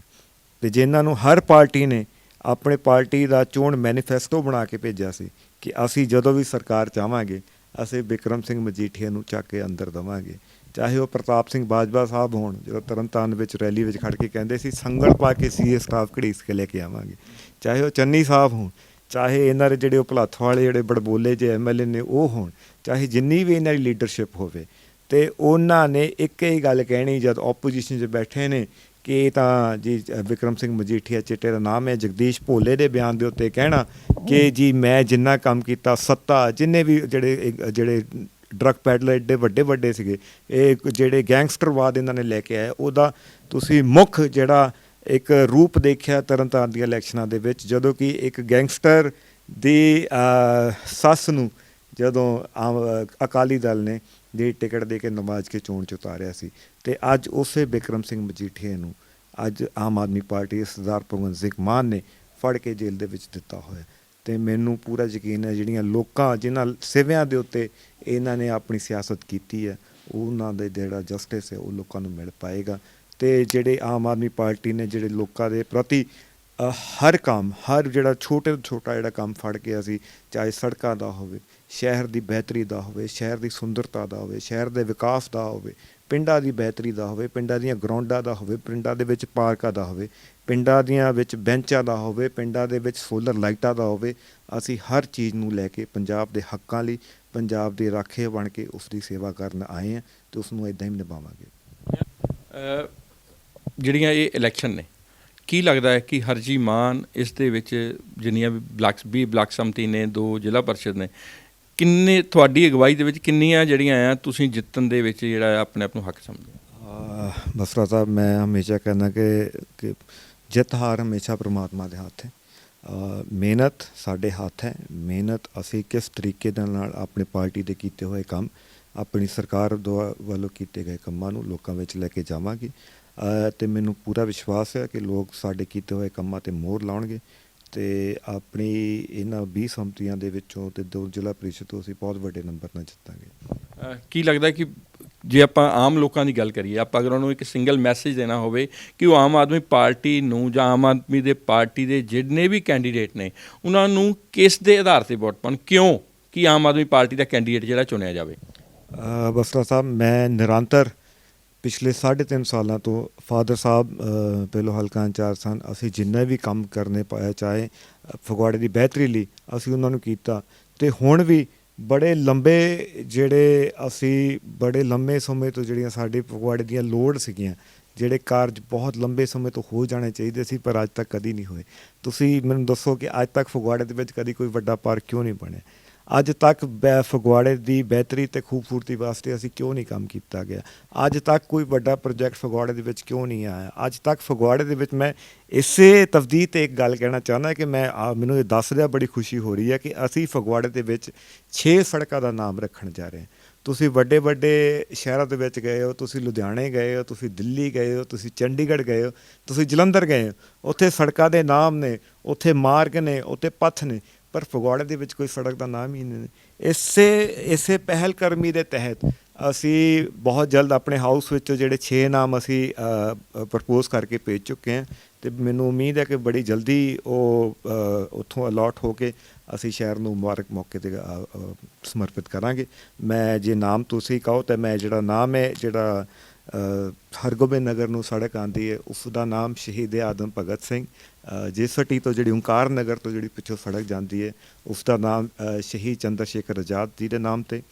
ਤੇ ਜਿਨ੍ਹਾਂ ਨੂੰ ਹਰ ਪਾਰਟੀ ਨੇ ਆਪਣੇ ਪਾਰਟੀ ਦਾ ਚੋਣ ਮੈਨੀਫੈਸਟੋ ਬਣਾ ਕੇ ਭੇਜਿਆ ਸੀ ਕਿ ਅਸੀਂ ਜਦੋਂ ਵੀ ਸਰਕਾਰ ਚਾਹਾਂਗੇ, ਅਸੀਂ ਬਿਕਰਮ ਸਿੰਘ ਮਜੀਠੀਆ ਨੂੰ ਚੱਕ ਕੇ ਅੰਦਰ ਦਵਾਂਗੇ। ਚਾਹੇ ਉਹ ਪ੍ਰਤਾਪ ਸਿੰਘ ਬਾਜਵਾ ਸਾਹਿਬ ਹੋਣ ਜਦੋਂ ਤਰਨਤਾਰਨ ਵਿੱਚ ਰੈਲੀ ਵਿੱਚ ਖੜ ਕੇ ਕਹਿੰਦੇ ਸੀ, ਸੰਗਲ ਪਾ ਕੇ ਸੀਏ ਸਟਾਫ ਘੜੀਸ ਕੇ ਲੈ ਕੇ ਆਵਾਂਗੇ। ਚਾਹੇ ਉਹ ਚੰਨੀ ਸਾਹਿਬ ਹੋਣ ਚਾਹੇ ਇਹਨਾਂ ਦੇ ਜਿਹੜੇ ਉਹ ਭਲਾਥ ਵਾਲੇ ਜਿਹੜੇ ਬੜਬੋਲੇ ਜੇ ਐਮਐਲਏ ਨੇ ਉਹ ਹੋਣ ਚਾਹੇ ਜਿੰਨੀ ਵੀ ਇਹਨਾਂ ਦੀ ਲੀਡਰਸ਼ਿਪ ਹੋਵੇ। ਤੇ ਉਹਨਾਂ ਨੇ ਇੱਕ ਹੀ ਗੱਲ ਕਹਿਣੀ ਜਦ ਆਪੋਜੀਸ਼ਨ 'ਚ ਬੈਠੇ ਨੇ ਕਿ ਇਹ ਤਾਂ ਜੀ ਅ, ਵਿਕਰਮ ਸਿੰਘ ਮਜੀਠੀਆ ਚਿੱਟੇ ਦਾ ਨਾਮ ਹੈ ਜਗਦੀਸ਼ ਭੋਲੇ ਦੇ ਬਿਆਨ ਦੇ ਉੱਤੇ ਕਹਿਣਾ ਕਿ ਜੀ ਮੈਂ ਜਿੰਨਾ ਕੰਮ ਕੀਤਾ ਸੱਤਾ ਜਿੰਨੇ ਵੀ ਜਿਹੜੇ ਜਿਹੜੇ ਡਰਗ ਪੈਡਲਰ ਏਡੇ ਵੱਡੇ ਵੱਡੇ ਸੀਗੇ ਇਹ ਜਿਹੜੇ ਗੈਂਗਸਟਰਵਾਦ ਇਹਨਾਂ ਨੇ ਲੈ ਕੇ ਆਇਆ ਉਹਦਾ ਤੁਸੀਂ ਮੁੱਖ ਜਿਹੜਾ ਇੱਕ ਰੂਪ ਦੇਖਿਆ ਤਰਨਤਾਰਨ ਦੀਆਂ ਇਲੈਕਸ਼ਨਾਂ ਦੇ ਵਿੱਚ, ਜਦੋਂ ਕਿ ਇੱਕ ਗੈਂਗਸਟਰ ਦੀ ਸੱਸ ਨੂੰ ਜਦੋਂ ਆਮ- ਅਕਾਲੀ ਦਲ ਨੇ ਜਿਹੜੀ ਟਿਕਟ ਦੇ ਕੇ ਨਵਾਜ਼ ਕੇ ਚੋਣ ਚ ਉਤਾਰਿਆ ਸੀ। ਤੇ ਅੱਜ ਉਸੇ ਬਿਕਰਮ ਸਿੰਘ ਮਜੀਠੀਏ ਨੂੰ ਅੱਜ ਆਮ ਆਦਮੀ ਪਾਰਟੀ ਦੇ ਸਰਦਾਰ ਭਗਵੰਤ ਸਿੰਘ ਮਾਨ ਨੇ ਫੜ ਕੇ ਜੇਲ੍ਹ ਦੇ ਵਿੱਚ ਦਿੱਤਾ ਹੋਇਆ। ਤੇ ਮੈਨੂੰ ਪੂਰਾ ਯਕੀਨ ਹੈ ਜਿਹੜੀਆਂ ਲੋਕਾਂ, ਜਿਨ੍ਹਾਂ ਸਿਵਿਆਂ ਦੇ ਉੱਤੇ ਇਹਨਾਂ ਨੇ ਆਪਣੀ ਸਿਆਸਤ ਕੀਤੀ ਹੈ, ਉਹਨਾਂ ਦੇ ਜਿਹੜਾ ਜਸਟਿਸ ਹੈ ਉਹ ਲੋਕਾਂ ਨੂੰ ਮਿਲ ਪਾਏਗਾ। ਤੇ ਜਿਹੜੇ ਆਮ ਆਦਮੀ ਪਾਰਟੀ ਨੇ ਜਿਹੜੇ ਲੋਕਾਂ ਦੇ ਪ੍ਰਤੀ ਹਰ ਕੰਮ, ਹਰ ਜਿਹੜਾ ਛੋਟੇ ਤੋਂ ਛੋਟਾ ਜਿਹੜਾ ਕੰਮ ਫੜ ਕੇ ਅਸੀਂ, ਚਾਹੇ ਸੜਕਾਂ ਦਾ ਹੋਵੇ, ਸ਼ਹਿਰ ਦੀ ਬਿਹਤਰੀ ਦਾ ਹੋਵੇ, ਸ਼ਹਿਰ ਦੀ ਸੁੰਦਰਤਾ ਦਾ ਹੋਵੇ, ਸ਼ਹਿਰ ਦੇ ਵਿਕਾਸ ਦਾ ਹੋਵੇ, ਪਿੰਡਾਂ ਦੀ ਬਿਹਤਰੀ ਦਾ ਹੋਵੇ, ਪਿੰਡਾਂ ਦੀਆਂ ਗਰਾਊਂਡਾਂ ਦਾ ਹੋਵੇ, ਪਿੰਡਾਂ ਦੇ ਵਿੱਚ ਪਾਰਕਾਂ ਦਾ ਹੋਵੇ, ਪਿੰਡਾਂ ਦੀਆਂ ਵਿੱਚ ਬੈਂਚਾਂ ਦਾ ਹੋਵੇ, ਪਿੰਡਾਂ ਦੇ ਵਿੱਚ ਸੋਲਰ ਲਾਈਟਾਂ ਦਾ ਹੋਵੇ, ਅਸੀਂ ਹਰ ਚੀਜ਼ ਨੂੰ ਲੈ ਕੇ ਪੰਜਾਬ ਦੇ ਹੱਕਾਂ ਲਈ, ਪੰਜਾਬ ਦੇ ਰਾਖੇ ਬਣ ਕੇ ਉਸ ਦੀ ਸੇਵਾ ਕਰਨ ਆਏ ਹਾਂ ਤੇ ਉਸ ਨੂੰ ਇਦਾਂ ਹੀ ਨਿਭਾਵਾਂਗੇ। ਜਿਹੜੀਆਂ ਇਹ ਇਲੈਕਸ਼ਨ ਨੇ, ਕੀ ਲੱਗਦਾ ਹੈ ਕਿ ਹਰਜੀ ਮਾਨ ਇਸ ਦੇ ਵਿੱਚ ਜਿੰਨੀਆਂ ਵੀ ਬਲਾਕਸ 20 ਬਲਾਕ ਸੰਮਤੀ ਨੇ, ਦੋ ਜ਼ਿਲ੍ਹਾ ਪਰਿਸ਼ਦ ਨੇ, ਕਿੰਨੇ ਤੁਹਾਡੀ ਅਗਵਾਈ ਦੇ ਵਿੱਚ ਕਿੰਨੀਆਂ ਜਿਹੜੀਆਂ ਆ ਤੁਸੀਂ ਜਿੱਤਣ ਦੇ ਵਿੱਚ ਜਿਹੜਾ ਆਪਣੇ ਆਪ ਨੂੰ ਹੱਕ ਸਮਝਦੇ ਬਸਰਾ ਸਾਹਿਬ, ਮੈਂ ਹਮੇਸ਼ਾ ਕਹਿੰਦਾ ਕਿ ਜਿੱਤ ਹਾਰ ਹਮੇਸ਼ਾ ਪ੍ਰਮਾਤਮਾ ਦੇ ਹੱਥ ਹੈ। ਮਿਹਨਤ ਸਾਡੇ ਹੱਥ ਹੈ। ਮਿਹਨਤ ਅਸੀਂ ਕਿਸ ਤਰੀਕੇ ਦੇ ਨਾਲ ਆਪਣੇ ਪਾਰਟੀ ਦੇ ਕੀਤੇ ਹੋਏ ਕੰਮ, ਆਪਣੀ ਸਰਕਾਰ ਦੁਆ- ਵੱਲੋਂ ਕੀਤੇ ਗਏ ਕੰਮਾਂ ਨੂੰ ਲੋਕਾਂ ਵਿੱਚ ਲੈ ਕੇ ਜਾਵਾਂਗੇ। ਤੇ ਮੈਨੂੰ ਪੂਰਾ ਵਿਸ਼ਵਾਸ ਹੈ ਕਿ ਲੋਕ ਸਾਡੇ ਕੀਤੇ ਹੋਏ ਕੰਮਾਂ ਤੇ ਮੋਹਰ ਲਾਉਣਗੇ ਤੇ ਆਪਣੀ ਇਹਨਾਂ 20 ਸੰਮਤੀਆਂ ਦੇ ਵਿੱਚੋਂ ਤੇ ਦੋ ਜ਼ਿਲ੍ਹਾ ਪ੍ਰੀਸ਼ਦ ਤੋਂ ਅਸੀਂ ਬਹੁਤ ਵੱਡੇ ਨੰਬਰ ਨਾਲ ਜਿੱਤਾਂਗੇ। ਕੀ ਲੱਗਦਾ ਕਿ ਜੇ ਆਪਾਂ ਆਮ ਲੋਕਾਂ ਦੀ ਗੱਲ ਕਰੀਏ ਆਪਾਂ ਅਗਰ ਉਹਨੂੰ ਇੱਕ ਸਿੰਗਲ ਮੈਸੇਜ ਦੇਣਾ ਹੋਵੇ ਕਿ ਉਹ ਆਮ ਆਦਮੀ ਪਾਰਟੀ ਨੂੰ ਜਾਂ ਆਮ ਆਦਮੀ ਦੇ ਪਾਰਟੀ ਦੇ ਜਿੰਨੇ ਵੀ ਕੈਂਡੀਡੇਟ ਨੇ ਉਹਨਾਂ ਨੂੰ ਕਿਸ ਦੇ ਆਧਾਰ ਤੇ ਵੋਟ ਪਾਉਣ? ਕਿਉਂ ਕਿ ਆਮ ਆਦਮੀ ਪਾਰਟੀ ਦਾ ਕੈਂਡੀਡੇਟ ਜਿਹੜਾ ਚੁਣਿਆ ਜਾਵੇ? ਬਸਰਾ ਸਾਹਿਬ ਮੈਂ ਨਿਰੰਤਰ ਪਿਛਲੇ 3.5 ਸਾਲਾਂ ਤੋਂ ਫਾਦਰ ਸਾਹਿਬ ਅ, ਪਹਿਲੋਂ ਹਲਕਾ ਇੰਚਾਰਜ ਸਨ। ਅਸੀਂ ਜਿੰਨੇ ਵੀ ਕੰਮ ਕਰਨੇ ਪਾਇਆ ਚਾਹੇ ਫਗਵਾੜੇ ਦੀ ਬਿਹਤਰੀ ਲਈ ਅਸੀਂ ਉਹਨਾਂ ਨੂੰ ਕੀਤਾ। ਤੇ ਹੁਣ ਵੀ ਬੜੇ ਲੰਬੇ ਜਿਹੜੇ ਅਸੀਂ ਬੜੇ ਲੰਮੇ ਸਮੇਂ ਤੋਂ ਜਿਹੜੀਆਂ ਸਾਡੇ ਫਗਵਾੜੇ ਦੀਆਂ ਲੋੜ ਸੀਗੀਆਂ ਜਿਹੜੇ ਕਾਰਜ ਬਹੁਤ ਲੰਬੇ ਸਮੇਂ ਤੋਂ ਹੋ ਜਾਣੇ ਚਾਹੀਦੇ ਸੀ ਪਰ ਅੱਜ ਤੱਕ ਕਦੀ ਨਹੀਂ ਹੋਏ। ਤੁਸੀਂ ਮੈਨੂੰ ਦੱਸੋ ਕਿ ਅੱਜ ਤੱਕ ਫਗਵਾੜੇ ਦੇ ਵਿੱਚ ਕਦੀ ਕੋਈ ਵੱਡਾ ਪਾਰਕ ਕਿਉਂ ਨਹੀਂ ਬਣਿਆ? ਅੱਜ ਤੱਕ ਬੈ- ਫਗਵਾੜੇ ਦੀ ਬਿਹਤਰੀ ਤੇ ਖੂਬਸੂਰਤੀ ਵਾਸਤੇ ਅਸੀਂ ਕਿਉਂ ਨਹੀਂ ਕੰਮ ਕੀਤਾ ਗਿਆ? ਅੱਜ ਤੱਕ ਕੋਈ ਵੱਡਾ ਪ੍ਰੋਜੈਕਟ ਫਗਵਾੜੇ ਦੇ ਵਿੱਚ ਕਿਉਂ ਨਹੀਂ ਆਇਆ? ਅੱਜ ਤੱਕ ਫਗਵਾੜੇ ਦੇ ਵਿੱਚ ਮੈਂ ਇਸੇ ਤਫਦੀਦ ਤੇ ਇੱਕ ਗੱਲ ਕਹਿਣਾ ਚਾਹੁੰਦਾ ਕਿ ਮੈਂ ਆ- ਮੈਨੂੰ ਇਹ ਦੱਸਦਿਆਂ ਬੜੀ ਖੁਸ਼ੀ ਹੋ ਰਹੀ ਹੈ ਕਿ ਅਸੀਂ ਫਗਵਾੜੇ ਦੇ ਵਿੱਚ 6 ਸੜਕਾਂ ਦਾ ਨਾਮ ਰੱਖਣ ਜਾ ਰਹੇ ਹਾਂ। ਤੁਸੀਂ ਵੱਡੇ ਵੱਡੇ ਸ਼ਹਿਰਾਂ ਦੇ ਵਿੱਚ ਗਏ ਹੋ, ਤੁਸੀਂ ਲੁਧਿਆਣੇ ਗਏ ਹੋ, ਤੁਸੀਂ ਦਿੱਲੀ ਗਏ ਹੋ, ਤੁਸੀਂ ਚੰਡੀਗੜ੍ਹ ਗਏ ਹੋ, ਤੁਸੀਂ ਜਲੰਧਰ ਗਏ ਹੋ, ਉੱਥੇ ਸੜਕਾਂ ਦੇ ਨਾਮ ਨੇ, ਉੱਥੇ ਮਾਰਗ ਨੇ, ਉੱਥੇ ਪੱਥ ਨੇ। ਪਰ ਫਗਵਾੜੇ ਦੇ ਵਿੱਚ ਕੋਈ ਸੜਕ ਦਾ ਨਾਮ ਹੀ ਨਹੀਂ ਇਸੇ ਇਸੇ ਪਹਿਲ ਕਰਮੀ ਦੇ ਤਹਿਤ ਅਸੀਂ ਬਹੁਤ ਜਲਦ ਆਪਣੇ ਹਾਊਸ ਵਿੱਚੋਂ ਜਿਹੜੇ 6 ਨਾਮ ਅਸੀਂ ਪ੍ਰਪੋਜ਼ ਕਰਕੇ ਭੇਜ ਚੁੱਕੇ ਹਾਂ ਤੇ ਮੈਨੂੰ ਉਮੀਦ ਹੈ ਕਿ ਬੜੀ ਜਲਦੀ ਉਹ ਉੱਥੋਂ ਅਲਾਟ ਹੋ ਕੇ ਅਸੀਂ ਸ਼ਹਿਰ ਨੂੰ ਮੁਬਾਰਕ ਮੌਕੇ ਤੇ ਸਮਰਪਿਤ ਕਰਾਂਗੇ। ਮੈਂ ਜੇ ਨਾਮ ਤੁਸੀਂ ਕਹੋ ਤਾਂ ਮੈਂ ਜਿਹੜਾ ਨਾਮ ਹੈ, ਜਿਹੜਾ ਹਰਗੋਬਿੰਦ ਨਗਰ ਨੂੰ ਸੜਕ ਆਂਦੀ ਹੈ। ਉਸ ਦਾ ਨਾਮ ਸ਼ਹੀਦ ਆਦਮ ਭਗਤ ਸਿੰਘ। ਜੇਸਟੀ ਤੋਂ ਜਿਹੜੀ ਓਂਕਾਰ ਨਗਰ ਤੋਂ ਜਿਹੜੀ ਪਿੱਛੋਂ ਸੜਕ ਜਾਂਦੀ ਹੈ, ਉਸ ਦਾ ਨਾਮ ਸ਼ਹੀਦ ਚੰਦਰ ਸ਼ੇਖਰ ਆਜ਼ਾਦ ਜੀ ਦੇ ਨਾਮ ਤੇ।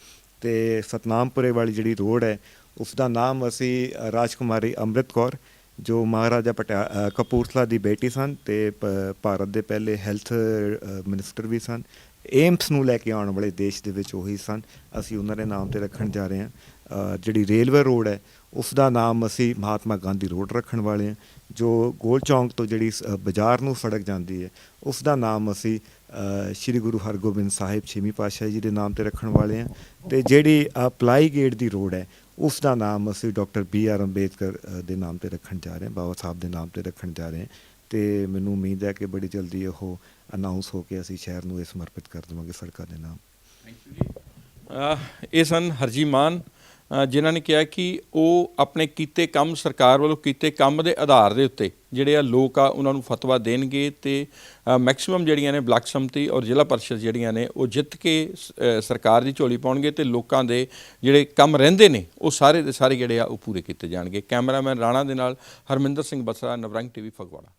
ਤੇ ਸਤਨਾਮਪੁਰੇ ਵਾਲੀ ਜਿਹੜੀ ਰੋਡ ਹੈ, ਉਸ ਦਾ ਨਾਮ ਅਸੀਂ ਰਾਜਕੁਮਾਰੀ ਅੰਮ੍ਰਿਤ ਕੌਰ, ਜੋ ਮਹਾਰਾਜਾ ਪਟਿਆ ਕਪੂਰਥਲਾ ਦੀ ਬੇਟੀ ਸਨ ਤੇ ਪ- ਭਾਰਤ ਦੇ ਪਹਿਲੇ ਹੈਲਥ ਮਿਨਿਸਟਰ ਵੀ ਸਨ। ਏਮਸ ਨੂੰ ਲੈ ਕੇ ਆਉਣ ਵਾਲੇ ਦੇਸ਼ ਦੇ ਵਿੱਚ ਉਹੀ ਸਨ। ਅਸੀਂ ਉਹਨਾਂ ਦੇ ਨਾਮ ਤੇ ਰੱਖਣ ਜਾ ਰਹੇ ਹਾਂ। ਜਿਹੜੀ ਰੇਲਵੇ ਰੋਡ ਹੈ ਉਸ ਦਾ ਨਾਮ ਅਸੀਂ ਮਹਾਤਮਾ ਗਾਂਧੀ ਰੋਡ ਰੱਖਣ ਵਾਲੇ ਹਾਂ ਜੋ ਗੋਲ ਚੌਂਕ ਤੋਂ ਜਿਹੜੀ ਬਾਜ਼ਾਰ ਨੂੰ ਸੜਕ ਜਾਂਦੀ ਹੈ ਉਸ ਦਾ ਨਾਮ ਅਸੀਂ ਸ਼੍ਰੀ ਗੁਰੂ ਹਰਗੋਬਿੰਦ ਸਾਹਿਬ ਛੇਵੀਂ ਪਾਤਸ਼ਾਹ ਜੀ ਦੇ ਨਾਮ ਤੇ ਰੱਖਣ ਵਾਲੇ ਹਾਂ ਤੇ ਜਿਹੜੀ ਪਲਾਈ ਗੇਟ ਦੀ ਰੋਡ ਹੈ ਉਸ ਦਾ ਨਾਮ ਅਸੀਂ ਡਾਕਟਰ ਬੀ ਆਰ ਅੰਬੇਦਕਰ ਦੇ ਨਾਮ ਤੇ ਰੱਖਣ ਜਾ ਰਹੇ ਹਾਂ ਬਾਬਾ ਸਾਹਿਬ ਦੇ ਨਾਮ ਤੇ ਰੱਖਣ ਜਾ ਰਹੇ ਹਾਂ ਤੇ ਮੈਨੂੰ ਉਮੀਦ ਹੈ ਕਿ ਬੜੀ ਜਲਦੀ ਉਹ ਅਨਾਉਂਸ ਹੋ ਕੇ ਅਸੀਂ ਸ਼ਹਿਰ ਨੂੰ ਇਹ ਸਮਰਪਿਤ ਕਰ ਦੇਵਾਂਗੇ ਸੜਕਾਂ ਦੇ ਨਾਮ। ਅ, ਇਹ ਸਨ ਹਰਜੀ ਮਾਨ ਜਿਨ੍ਹਾਂ ਨੇ ਕਿਹਾ ਕਿ ਉਹ ਆਪਣੇ ਕੀਤੇ ਕੰਮ ਸਰਕਾਰ ਵੱਲੋਂ ਕੀਤੇ ਕੰਮ ਦੇ ਆਧਾਰ ਦੇ ਉੱਤੇ ਜਿਹੜੇ ਆ ਲੋਕ ਆ, ਉਹਨਾਂ ਨੂੰ ਫਤਵਾ ਦੇਣਗੇ ਤੇ ਮੈਕਸਿਮਮ ਜਿਹੜੀਆਂ ਨੇ ਬਲਾਕ ਸੰਮਤੀ ਔਰ ਜ਼ਿਲ੍ਹਾ ਪਰਿਸ਼ਦ ਜਿਹੜੀਆਂ ਨੇ, ਉਹ ਜਿੱਤ ਕੇ ਸਰਕਾਰ ਦੀ ਝੋਲੀ ਪਾਉਣਗੇ ਤੇ ਲੋਕਾਂ ਦੇ ਜਿਹੜੇ ਕੰਮ ਰਹਿੰਦੇ ਨੇ, ਉਹ ਸਾਰੇ ਦੇ ਸਾਰੇ ਜਿਹੜੇ ਆ, ਉਹ ਪੂਰੇ ਕੀਤੇ ਜਾਣਗੇ। ਕੈਮਰਾਮੈਨ ਰਾਣਾ ਦੇ ਨਾਲ ਹਰਮਿੰਦਰ ਸਿੰਘ ਬਸਰਾ, ਨਵਰੰਗ ਟੀਵੀ ਫਗਵਾੜਾ।